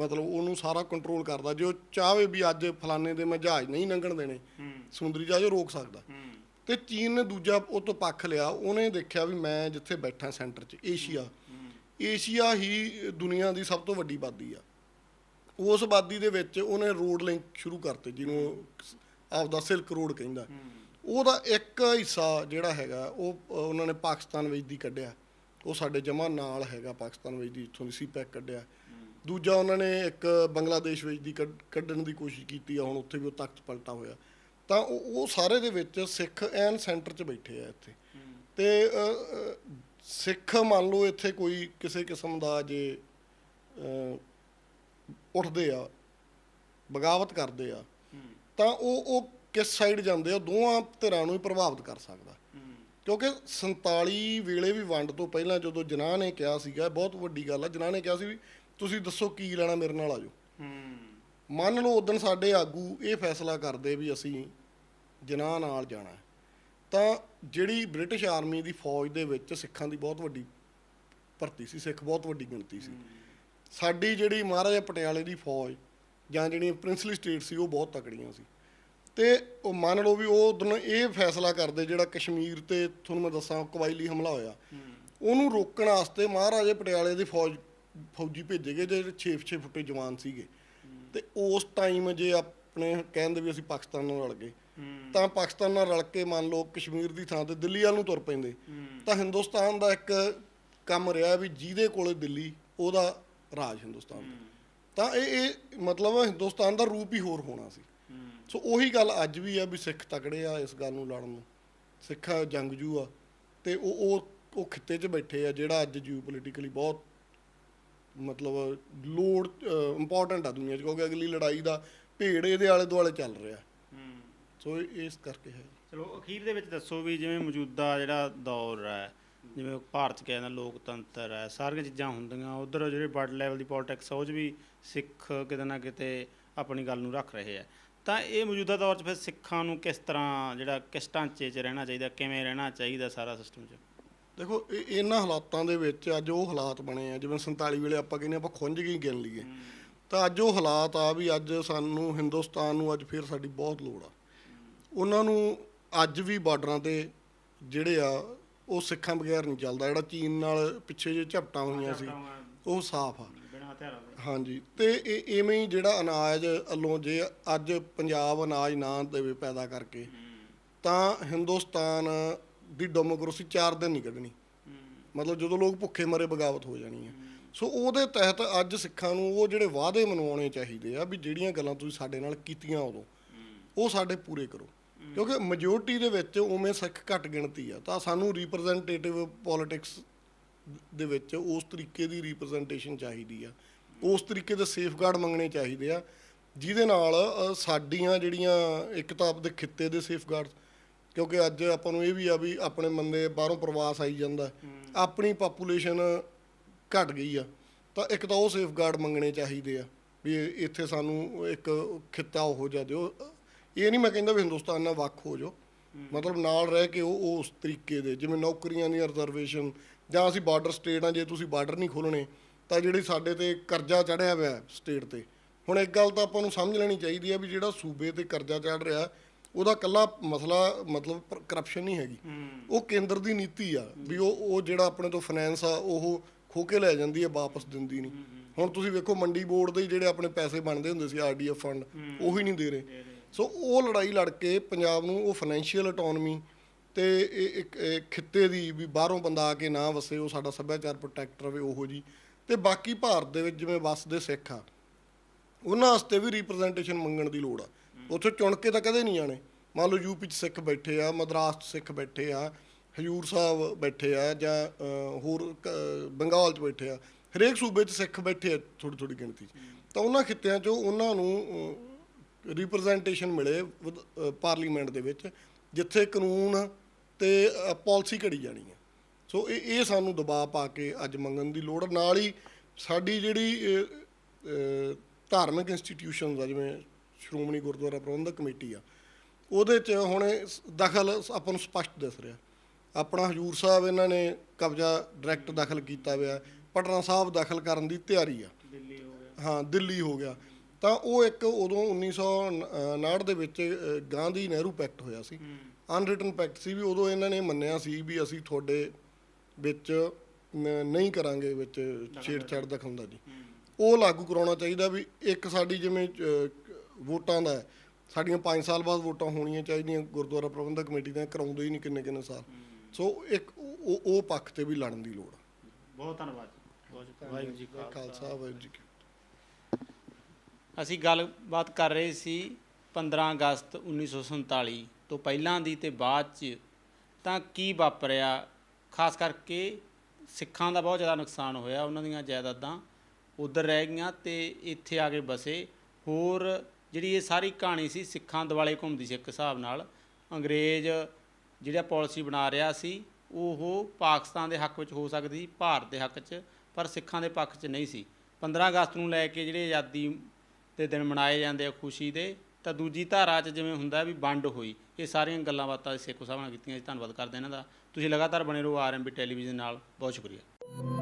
ਮਤਲਬ ਉਹਨੂੰ ਸਾਰਾ ਕੰਟਰੋਲ ਕਰਦਾ ਜੇ ਉਹ ਚਾਹਵੇ ਵੀ ਅੱਜ ਫਲਾਣੇ ਦੇ ਮੈਂ ਜਹਾਜ਼ ਨਹੀਂ ਲੰਘਣ ਦੇਣੇ ਸਮੁੰਦਰੀ ਜਹਾਜ਼ ਰੋਕ ਸਕਦਾ। ਤੇ ਚੀਨ ਨੇ ਦੂਜਾ ਉਹ ਤੋਂ ਪੱਖ ਲਿਆ ਉਹਨੇ ਦੇਖਿਆ ਵੀ ਮੈਂ ਜਿੱਥੇ ਬੈਠਾ ਸੈਂਟਰ 'ਚ ਏਸ਼ੀਆ। ਏਸ਼ੀਆ ਹੀ ਦੁਨੀਆ ਦੀ ਸਭ ਤੋਂ ਵੱਡੀ ਆਬਾਦੀ ਆ। ਉਸ ਆਬਾਦੀ ਦੇ ਵਿੱਚ ਉਹਨੇ ਰੋਡ ਲਿੰਕ ਸ਼ੁਰੂ ਕਰਤੇ ਜਿਹਨੂੰ ਆਪਦਾ ਸਿਲਕ ਰੋਡ ਕਹਿੰਦਾ। ਉਹਦਾ ਇੱਕ ਹਿੱਸਾ ਜਿਹੜਾ ਹੈਗਾ, ਉਹ ਉਹਨਾਂ ਨੇ ਪਾਕਿਸਤਾਨ ਵਿੱਚ ਦੀ ਕੱਢਿਆ। ਉਹ ਸਾਡੇ ਜਮਾ ਨਾਲ ਹੈਗਾ, ਪਾਕਿਸਤਾਨ ਵਿੱਚ ਦੀ, ਇੱਥੋਂ ਦੀ ਸੀਪੈਕ ਕੱਢਿਆ। ਦੂਜਾ ਉਹਨਾਂ ਨੇ ਇੱਕ ਬੰਗਲਾਦੇਸ਼ ਵਿੱਚ ਦੀ ਕੱਢ- ਕੱਢਣ ਦੀ ਕੋਸ਼ਿਸ਼ ਕੀਤੀ ਆ, ਹੁਣ ਉੱਥੇ ਵੀ ਉਹ ਤਖਤ ਪਲਟਾ ਹੋਇਆ। ਤਾਂ ਉਹ ਉਹ ਸਾਰੇ ਦੇ ਵਿੱਚ ਸਿੱਖ ਐਨ ਸੈਂਟਰ 'ਚ ਬੈਠੇ ਆ ਇੱਥੇ। ਤੇ ਸਿੱਖ ਮੰਨ ਲਓ ਇੱਥੇ ਕੋਈ ਕਿਸੇ ਕਿਸਮ ਦਾ ਜੇ ਉੱਠਦੇ ਆ, ਬਗਾਵਤ ਕਰਦੇ ਆ, ਤਾਂ ਉਹ ਉਹ ਕਿਸ ਸਾਈਡ ਜਾਂਦੇ ਆ, ਦੋਵਾਂ ਧਿਰਾਂ ਨੂੰ ਹੀ ਪ੍ਰਭਾਵਿਤ ਕਰ ਸਕਦਾ। ਕਿਉਂਕਿ 47 ਵੇਲੇ ਵੀ ਵੰਡ ਤੋਂ ਪਹਿਲਾਂ ਜਦੋਂ ਜਨਾਹ ਨੇ ਕਿਹਾ ਸੀਗਾ ਬਹੁਤ ਵੱਡੀ ਗੱਲ ਆ, ਜਨਾਹ ਨੇ ਕਿਹਾ ਸੀ ਵੀ ਤੁਸੀਂ ਦੱਸੋ ਕੀ ਲੈਣਾ ਮੇਰੇ ਨਾਲ ਆਜੋ। ਮੰਨ ਲਓ ਉਦੋਂ ਸਾਡੇ ਆਗੂ ਇਹ ਫੈਸਲਾ ਕਰਦੇ ਵੀ ਅਸੀਂ ਜਨਾਹ ਨਾਲ ਜਾਣਾ ਤਾਂ ਜਿਹੜੀ ਬ੍ਰਿਟਿਸ਼ ਆਰਮੀ ਦੀ ਫੌਜ ਦੇ ਵਿੱਚ ਸਿੱਖਾਂ ਦੀ ਬਹੁਤ ਵੱਡੀ ਭਰਤੀ ਸੀ, ਸਿੱਖ ਬਹੁਤ ਵੱਡੀ ਗਿਣਤੀ ਸੀ। ਸਾਡੀ ਜਿਹੜੀ ਮਹਾਰਾਜਾ ਪਟਿਆਲੇ ਦੀ ਫੌਜ ਜਾਂ ਜਿਹੜੀਆਂ ਪ੍ਰਿੰਸਲੀ ਸਟੇਟ ਸੀ, ਉਹ ਬਹੁਤ ਤਕੜੀਆਂ ਸੀ। ਤੇ ਉਹ ਮੰਨ ਲਓ ਵੀ ਉਹ ਉਦੋਂ ਇਹ ਫੈਸਲਾ ਕਰਦੇ ਜਿਹੜਾ ਕਸ਼ਮੀਰ ਤੇ ਤੁਹਾਨੂੰ ਮੈਂ ਦੱਸਾਂ ਕਬਾਇਲੀ ਹਮਲਾ ਹੋਇਆ। ਉਹਨੂੰ ਰੋਕਣ ਵਾਸਤੇ ਮਹਾਰਾਜੇ ਪਟਿਆਲੇ ਦੀ ਫੌਜ, ਫੌਜੀ ਭੇਜੇ ਗਏ, ਜਿਹੜੇ 6-6 ਫੁੱਟੇ ਜਵਾਨ ਸੀਗੇ। ਤੇ ਉਸ ਟਾਈਮ ਜੇ ਆਪਣੇ ਕਹਿੰਦੇ ਵੀ ਅਸੀਂ ਪਾਕਿਸਤਾਨ ਨਾਲ ਰਲ ਗਏ, ਤਾਂ ਪਾਕਿਸਤਾਨ ਨਾਲ ਰਲ ਕੇ ਮੰਨ ਲਓ ਕਸ਼ਮੀਰ ਦੀ ਥਾਂ ਤੇ ਦਿੱਲੀ ਵੱਲ ਨੂੰ ਤੁਰ ਪੈਂਦੇ। ਤਾਂ ਹਿੰਦੁਸਤਾਨ ਦਾ ਇੱਕ ਕੰਮ ਰਿਹਾ ਵੀ ਜਿਹਦੇ ਕੋਲੇ ਦਿੱਲੀ, ਉਹਦਾ ਰਾਜ ਹਿੰਦੁਸਤਾਨ ਦਾ। ਤਾਂ ਇਹ ਇਹ ਮਤਲਬ ਹਿੰਦੁਸਤਾਨ ਦਾ ਰੂਪ ਹੀ ਹੋਰ ਹੋਣਾ ਸੀ। ਸੋ ਉਹੀ ਗੱਲ ਅੱਜ ਵੀ ਆ ਵੀ ਸਿੱਖ ਤਕੜੇ ਆ ਇਸ ਗੱਲ ਨੂੰ ਲੜਨ ਨੂੰ। ਸਿੱਖ ਜੰਗਜੂ ਆ। ਤੇ ਉਹ ਉਹ ਉਹ ਖਿੱਤੇ 'ਚ ਬੈਠੇ ਆ ਜਿਹੜਾ ਅੱਜ ਜੀਓਪੋਲਿਟਿਕਲੀ ਬਹੁਤ ਮਤਲਬ ਲੋੜ ਇੰਪੋਰਟੈਂਟ ਆ ਦੁਨੀਆ 'ਚ ਕਿਉਂਕਿ ਅਗਲੀ ਲੜਾਈ ਦਾ ਭੇੜ ਇਹਦੇ ਆਲੇ ਦੁਆਲੇ ਚੱਲ ਰਿਹਾ। ਸੋ ਇਸ ਕਰਕੇ ਹੈ।
ਚਲੋ ਅਖੀਰ ਦੇ ਵਿੱਚ ਦੱਸੋ ਵੀ ਜਿਵੇਂ ਮੌਜੂਦਾ ਜਿਹੜਾ ਦੌਰ ਹੈ ਜਿਵੇਂ ਭਾਰਤ ਕਹਿੰਦਾ ਲੋਕਤੰਤਰ ਹੈ ਸਾਰੀਆਂ ਚੀਜ਼ਾਂ ਹੁੰਦੀਆਂ ਉਧਰ ਜਿਹੜੇ ਵਰਲਡ ਲੈਵਲ ਦੀ ਪੋਲਿਟਿਕਸ ਉਹ 'ਚ ਵੀ ਸਿੱਖ ਕਿਤੇ ਨਾ ਕਿਤੇ ਆਪਣੀ ਗੱਲ ਨੂੰ ਰੱਖ ਰਹੇ ਆ। ਤਾਂ ਇਹ ਮੌਜੂਦਾ ਦੌਰ 'ਚ ਫਿਰ ਸਿੱਖਾਂ ਨੂੰ ਕਿਸ ਤਰ੍ਹਾਂ ਜਿਹੜਾ ਕਿਸ ਢਾਂਚੇ 'ਚ ਰਹਿਣਾ ਚਾਹੀਦਾ ਕਿਵੇਂ ਰਹਿਣਾ ਚਾਹੀਦਾ ਸਾਰਾ ਸਿਸਟਮ 'ਚ?
ਦੇਖੋ ਇਹ- ਇਹਨਾਂ ਹਾਲਾਤਾਂ ਦੇ ਵਿੱਚ ਅੱਜ ਉਹ ਹਾਲਾਤ ਬਣੇ ਆ ਜਿਵੇਂ 47 ਵੇਲੇ ਆਪਾਂ ਕਹਿੰਦੇ ਆਪਾਂ ਖੁੰਝ ਗਈ ਗਿਣ ਲਈਏ। ਤਾਂ ਅੱਜ ਉਹ ਹਾਲਾਤ ਆ ਵੀ ਅੱਜ ਸਾਨੂੰ ਹਿੰਦੁਸਤਾਨ ਨੂੰ ਅੱਜ ਫੇਰ ਸਾਡੀ ਬਹੁਤ ਲੋੜ ਆ। ਉਹਨਾਂ ਨੂੰ ਅੱਜ ਵੀ ਬਾਰਡਰਾਂ ਤੇ ਜਿਹੜੇ ਆ ਉਹ ਸਿੱਖਾਂ ਬਗੈਰ ਨਹੀਂ ਚੱਲਦਾ। ਜਿਹੜਾ ਚੀਨ ਨਾਲ ਪਿੱਛੇ ਜੇ ਝਪਟਾਂ ਹੋਈਆਂ ਸੀ ਉਹ ਸਾਫ਼ ਆ।
ਬਿਨਾਂ ਹਥਿਆਰਾਂ
ਹਾਂਜੀ, ਤੇ ਇਹ ਇਵੇਂ ਹੀ ਜਿਹੜਾ ਅਨਾਜ ਵੱਲੋਂ ਜੇ ਅੱਜ ਪੰਜਾਬ ਅਨਾਜ ਨਾ ਦੇਵੇ ਪੈਦਾ ਕਰਕੇ, ਤਾਂ ਹਿੰਦੁਸਤਾਨ ਦੀ ਡੈਮੋਕ੍ਰੇਸੀ 4 ਦਿਨ ਨਹੀਂ ਕੱਢਣੀ। ਮਤਲਬ ਜਦੋਂ ਲੋਕ ਭੁੱਖੇ ਮਰੇ ਬਗਾਵਤ ਹੋ ਜਾਣੀ ਹੈ ਸੋ ਉਹਦੇ ਤਹਿਤ ਅੱਜ ਸਿੱਖਾਂ ਨੂੰ ਉਹ ਜਿਹੜੇ ਵਾਅਦੇ ਮਨਵਾਉਣੇ ਚਾਹੀਦੇ ਆ ਵੀ ਜਿਹੜੀਆਂ ਗੱਲਾਂ ਤੁਸੀਂ ਸਾਡੇ ਨਾਲ ਕੀਤੀਆਂ ਉਦੋਂ, ਉਹ ਸਾਡੇ ਪੂਰੇ ਕਰੋ। ਕਿਉਂਕਿ ਮੈਜੋਰਟੀ ਦੇ ਵਿੱਚ ਉਵੇਂ ਸਿੱਖ ਘੱਟ ਗਿਣਤੀ ਆ, ਤਾਂ ਸਾਨੂੰ ਰਿਪਰੈਜ਼ੈਂਟੇਟਿਵ ਪੋਲਿਟਿਕਸ ਦੇ ਵਿੱਚ ਉਸ ਤਰੀਕੇ ਦੀ ਰਿਪਰੈਜ਼ੈਂਟੇਸ਼ਨ ਚਾਹੀਦੀ ਆ। ਉਸ ਤਰੀਕੇ ਦੇ ਸੇਫਗਾਰਡ ਮੰਗਣੇ ਚਾਹੀਦੇ ਆ ਜਿਹਦੇ ਨਾਲ ਅ, ਸਾਡੀਆਂ ਜਿਹੜੀਆਂ ਇੱਕ ਤਾਂ ਆਪਦੇ ਖਿੱਤੇ ਦੇ ਸੇਫਗਾਰਡ ਕਿਉਂਕਿ ਅੱਜ ਆਪਾਂ ਨੂੰ ਇਹ ਵੀ ਆ ਵੀ ਆਪਣੇ ਬੰਦੇ ਬਾਹਰੋਂ ਪ੍ਰਵਾਸ ਆਈ ਜਾਂਦਾ ਆਪਣੀ ਪਾਪੂਲੇਸ਼ਨ ਘਟ ਗਈ ਆ ਤਾਂ ਇੱਕ ਤਾਂ ਉਹ ਸੇਫਗਾਰਡ ਮੰਗਣੇ ਚਾਹੀਦੇ ਆ ਵੀ ਇੱਥੇ ਸਾਨੂੰ ਇੱਕ ਖਿੱਤਾ ਹੋ ਜਾ ਦਿਓ। ਇਹ ਨਹੀਂ ਮੈਂ ਕਹਿੰਦਾ ਵੀ ਹਿੰਦੁਸਤਾਨ ਨਾਲ ਵੱਖ ਹੋ ਜਾਓ ਮਤਲਬ ਨਾਲ ਰਹਿ ਕੇ ਉਹ ਉਹ ਉਸ ਤਰੀਕੇ ਦੇ ਜਿਵੇਂ ਨੌਕਰੀਆਂ ਦੀ ਰਿਜ਼ਰਵੇਸ਼ਨ ਜਾਂ ਅਸੀਂ ਬਾਰਡਰ ਸਟੇਟ ਆ ਜੇ ਤੁਸੀਂ ਬਾਰਡਰ ਨਹੀਂ ਖੋਲਣੇ ਤਾਂ ਜਿਹੜੀ ਸਾਡੇ ਤੇ ਕਰਜ਼ਾ ਚੜਿਆ ਹੋਇਆ ਸਟੇਟ ਤੇ। ਹੁਣ ਇੱਕ ਗੱਲ ਤਾਂ ਆਪਾਂ ਨੂੰ ਸਮਝ ਲੈਣੀ ਚਾਹੀਦੀ ਆ ਵੀ ਜਿਹੜਾ ਸੂਬੇ ਤੇ ਕਰਜ਼ਾ ਚੜ ਰਿਹਾ ਉਹਦਾ ਕੱਲਾ ਮਸਲਾ ਮਤਲਬ ਕਰਪਸ਼ਨ ਨਹੀਂ ਹੈਗੀ। ਉਹ ਕੇਂਦਰ ਦੀ ਨੀਤੀ ਆ ਵੀ ਉਹ ਉਹ ਜਿਹੜਾ ਆਪਣੇ ਤੋਂ ਫਾਈਨੈਂਸ ਆ ਉਹ ਖੋ ਕੇ ਲੈ ਜਾਂਦੀ ਹੈ ਵਾਪਸ ਦਿੰਦੀ ਨਹੀਂ। ਹੁਣ ਤੁਸੀਂ ਵੇਖੋ ਮੰਡੀ ਬੋਰਡ ਦੇ ਜਿਹੜੇ ਆਪਣੇ ਪੈਸੇ ਬਣਦੇ ਹੁੰਦੇ ਸੀ ਆਰਡੀਐਫ ਫੰਡ ਉਹੀ ਨਹੀਂ ਦੇ ਰਹੇ। ਸੋ ਉਹ ਲੜਾਈ ਲੜ ਕੇ ਪੰਜਾਬ ਨੂੰ ਉਹ ਫਾਈਨੈਂਸ਼ੀਅਲ ਆਟੋਨਮੀ ਤੇ ਇੱਕ ਖਿੱਤੇ ਦੀ ਵੀ ਬਾਹਰੋਂ ਬੰਦਾ ਆ ਕੇ ਨਾ ਵਸੇ ਉਹ ਸਾਡਾ ਸੱਭਿਆਚਾਰ ਪ੍ਰੋਟੈਕਟ ਰਵੇ ਉਹੋ ਜੀ। ਤੇ ਬਾਕੀ ਭਾਰਤ ਦੇ ਵਿੱਚ ਜਿਵੇਂ ਵਸਦੇ ਸਿੱਖ ਆ ਉਹਨਾਂ ਵਾਸਤੇ ਵੀ ਰਿਪਰੈਜ਼ੈਂਟੇਸ਼ਨ ਮੰਗਣ ਦੀ ਲੋੜ ਆ। ਉੱਥੇ ਚੁਣ ਕੇ ਤਾਂ ਕਦੇ ਨਹੀਂ ਜਾਣੇ ਮੰਨ ਲਓ ਯੂਪੀ 'ਚ ਸਿੱਖ ਬੈਠੇ ਆ ਮਦਰਾਸ 'ਚ ਸਿੱਖ ਬੈਠੇ ਆ ਹਜੂਰ ਸਾਹਿਬ ਬੈਠੇ ਆ ਜਾਂ ਹੋਰ ਬੰਗਾਲ 'ਚ ਬੈਠੇ ਆ ਹਰੇਕ ਸੂਬੇ 'ਚ ਸਿੱਖ ਬੈਠੇ ਆ ਥੋੜੀ ਥੋੜੀ ਗਿਣਤੀ 'ਚ। ਤਾਂ ਉਹਨਾਂ ਖਿੱਤਿਆਂ 'ਚੋਂ ਉਹਨਾਂ ਨੂੰ ਰਿਪਰੈਜ਼ੈਂਟੇਸ਼ਨ ਮਿਲੇ ਪਾਰਲੀਮੈਂਟ ਦੇ ਵਿੱਚ ਜਿੱਥੇ ਕਾਨੂੰਨ ਤੇ ਪਾਲਿਸੀ ਘੜੀ ਜਾਣੀ ਹੈ ਸੋ ਇਹ ਇਹ ਸਾਨੂੰ ਦਬਾਅ ਪਾ ਕੇ ਅੱਜ ਮੰਗਣ ਦੀ ਲੋੜ ਨਾਲ ਹੀ ਸਾਡੀ ਜਿਹੜੀ ਧਾਰਮਿਕ ਇੰਸਟੀਟਿਊਸ਼ਨਸ ਆ ਜਿਵੇਂ ਸ਼੍ਰੋਮਣੀ ਗੁਰਦੁਆਰਾ ਪ੍ਰਬੰਧਕ ਕਮੇਟੀ ਆ ਉਹਦੇ 'ਚ ਹੁਣ ਦਖਲ ਆਪਾਂ ਨੂੰ ਸਪਸ਼ਟ ਦਿਸ ਰਿਹਾ। ਆਪਣਾ ਹਜੂਰ ਸਾਹਿਬ ਇਹਨਾਂ ਨੇ ਕਬਜ਼ਾ ਡਾਇਰੈਕਟ ਦਖਲ ਕੀਤਾ ਹੋਇਆ ਪਟਨਾ ਸਾਹਿਬ ਦਖਲ ਕਰਨ ਦੀ ਤਿਆਰੀ ਆ।
ਦਿੱਲੀ ਹੋ ਗਿਆ।
ਹਾਂ ਦਿੱਲੀ ਹੋ ਗਿਆ। ਤਾਂ ਉਹ ਇੱਕ ਉਦੋਂ 1959 ਦੇ ਵਿੱਚ ਗਾਂਧੀ ਨਹਿਰੂ ਪੈਕਟ ਹੋਇਆ ਸੀ। ਅਨਰਿਟਨ ਪੈਕਟ ਸੀ ਵੀ ਉਦੋਂ ਇਹਨਾਂ ਨੇ ਮੰਨਿਆ ਸੀ ਵੀ ਅਸੀਂ ਤੁਹਾਡੇ ਵਿੱਚ ਨਹੀਂ ਕਰਾਂਗੇ ਵਿੱਚ ਛੇੜਛਾੜ ਦਖਲਅੰਦਾਜ਼ੀ ਉਹ ਲਾਗੂ ਕਰਾਉਣਾ ਚਾਹੀਦਾ ਵੀ ਇੱਕ ਸਾਡੀ ਜਿਵੇਂ ਵੋਟਾਂ ਦਾ ਸਾਡੀਆਂ 5 ਸਾਲ ਬਾਅਦ ਵੋਟਾਂ ਹੋਣੀਆਂ ਚਾਹੀਦੀਆਂ ਗੁਰਦੁਆਰਾ ਪ੍ਰਬੰਧਕ ਕਮੇਟੀ ਦੀਆਂ ਕਰਾਉਂਦੇ ਹੀ ਨਹੀਂ ਕਿੰਨੇ ਕਿੰਨੇ ਸਾਲ। ਸੋ ਇੱਕ ਉਹ ਉਹ ਪੱਖ ਤੇ ਵੀ ਲੜਨ ਦੀ ਲੋੜ
ਬਹੁਤ ਧੰਨਵਾਦ ਬਹੁਤ ਵਾਹਿਗੁਰੂ ਜੀ ਕਾ
ਖਾਲਸਾ। ਵਾਹਿਗੁਰੂ ਜੀ ਕੀ
ਅਸੀਂ ਗੱਲਬਾਤ ਕਰ ਰਹੇ ਸੀ 15 ਅਗਸਤ 1947 ਤੋਂ ਪਹਿਲਾਂ ਦੀ ਤੇ ਬਾਅਦ ਚ। ਤਾਂ ਕੀ ਵਾਪਰਿਆ? ਖਾਸ ਕਰਕੇ ਸਿੱਖਾਂ ਦਾ ਬਹੁਤ ਜ਼ਿਆਦਾ ਨੁਕਸਾਨ ਹੋਇਆ, ਉਹਨਾਂ ਦੀਆਂ ਜਾਇਦਾਦਾਂ ਉਧਰ ਰਹਿ ਗਈਆਂ ਤੇ ਇੱਥੇ ਆ ਕੇ ਬਸੇ। ਹੋਰ ਜਿਹੜੀ ਇਹ ਸਾਰੀ ਕਹਾਣੀ ਸੀ, ਸਿੱਖਾਂ ਦਿਵਾਲੇ ਘੁੰਮਦੀ ਸੀ ਇੱਕ ਹਿਸਾਬ ਨਾਲ, ਅੰਗਰੇਜ਼ ਜਿਹੜਾ ਪਾਲਿਸੀ ਬਣਾ ਰਿਹਾ ਸੀ, ਉਹ ਪਾਕਿਸਤਾਨ ਦੇ ਹੱਕ ਵਿੱਚ ਹੋ ਸਕਦੀ ਸੀ, ਭਾਰਤ ਦੇ ਹੱਕ 'ਚ ਪਰ ਸਿੱਖਾਂ ਦੇ ਪੱਖ 'ਚ ਨਹੀਂ ਸੀ। 15 ਅਗਸਤ ਨੂੰ ਲੈ ਕੇ ਜਿਹੜੇ ਆਜ਼ਾਦੀ ਦੇ ਦਿਨ ਮਨਾਏ ਜਾਂਦੇ ਆ ਖੁਸ਼ੀ ਦੇ, ਤਾਂ ਦੂਜੀ ਧਾਰਾ 'ਚ ਜਿਵੇਂ ਹੁੰਦਾ ਵੀ ਵੰਡ ਹੋਈ, ਇਹ ਸਾਰੀਆਂ ਗੱਲਾਂ ਬਾਤਾਂ ਸਿੱਖ ਸਾਹਿਬ ਨਾਲ ਕੀਤੀਆਂ ਜੀ। ਧੰਨਵਾਦ ਕਰਦੇ ਇਹਨਾਂ ਦਾ। ਤੁਸੀਂ ਲਗਾਤਾਰ ਬਣੇ ਰਹੋ ਆਰਐਮਬੀ ਟੈਲੀਵਿਜ਼ਨ ਨਾਲ। ਬਹੁਤ ਸ਼ੁਕਰੀਆ।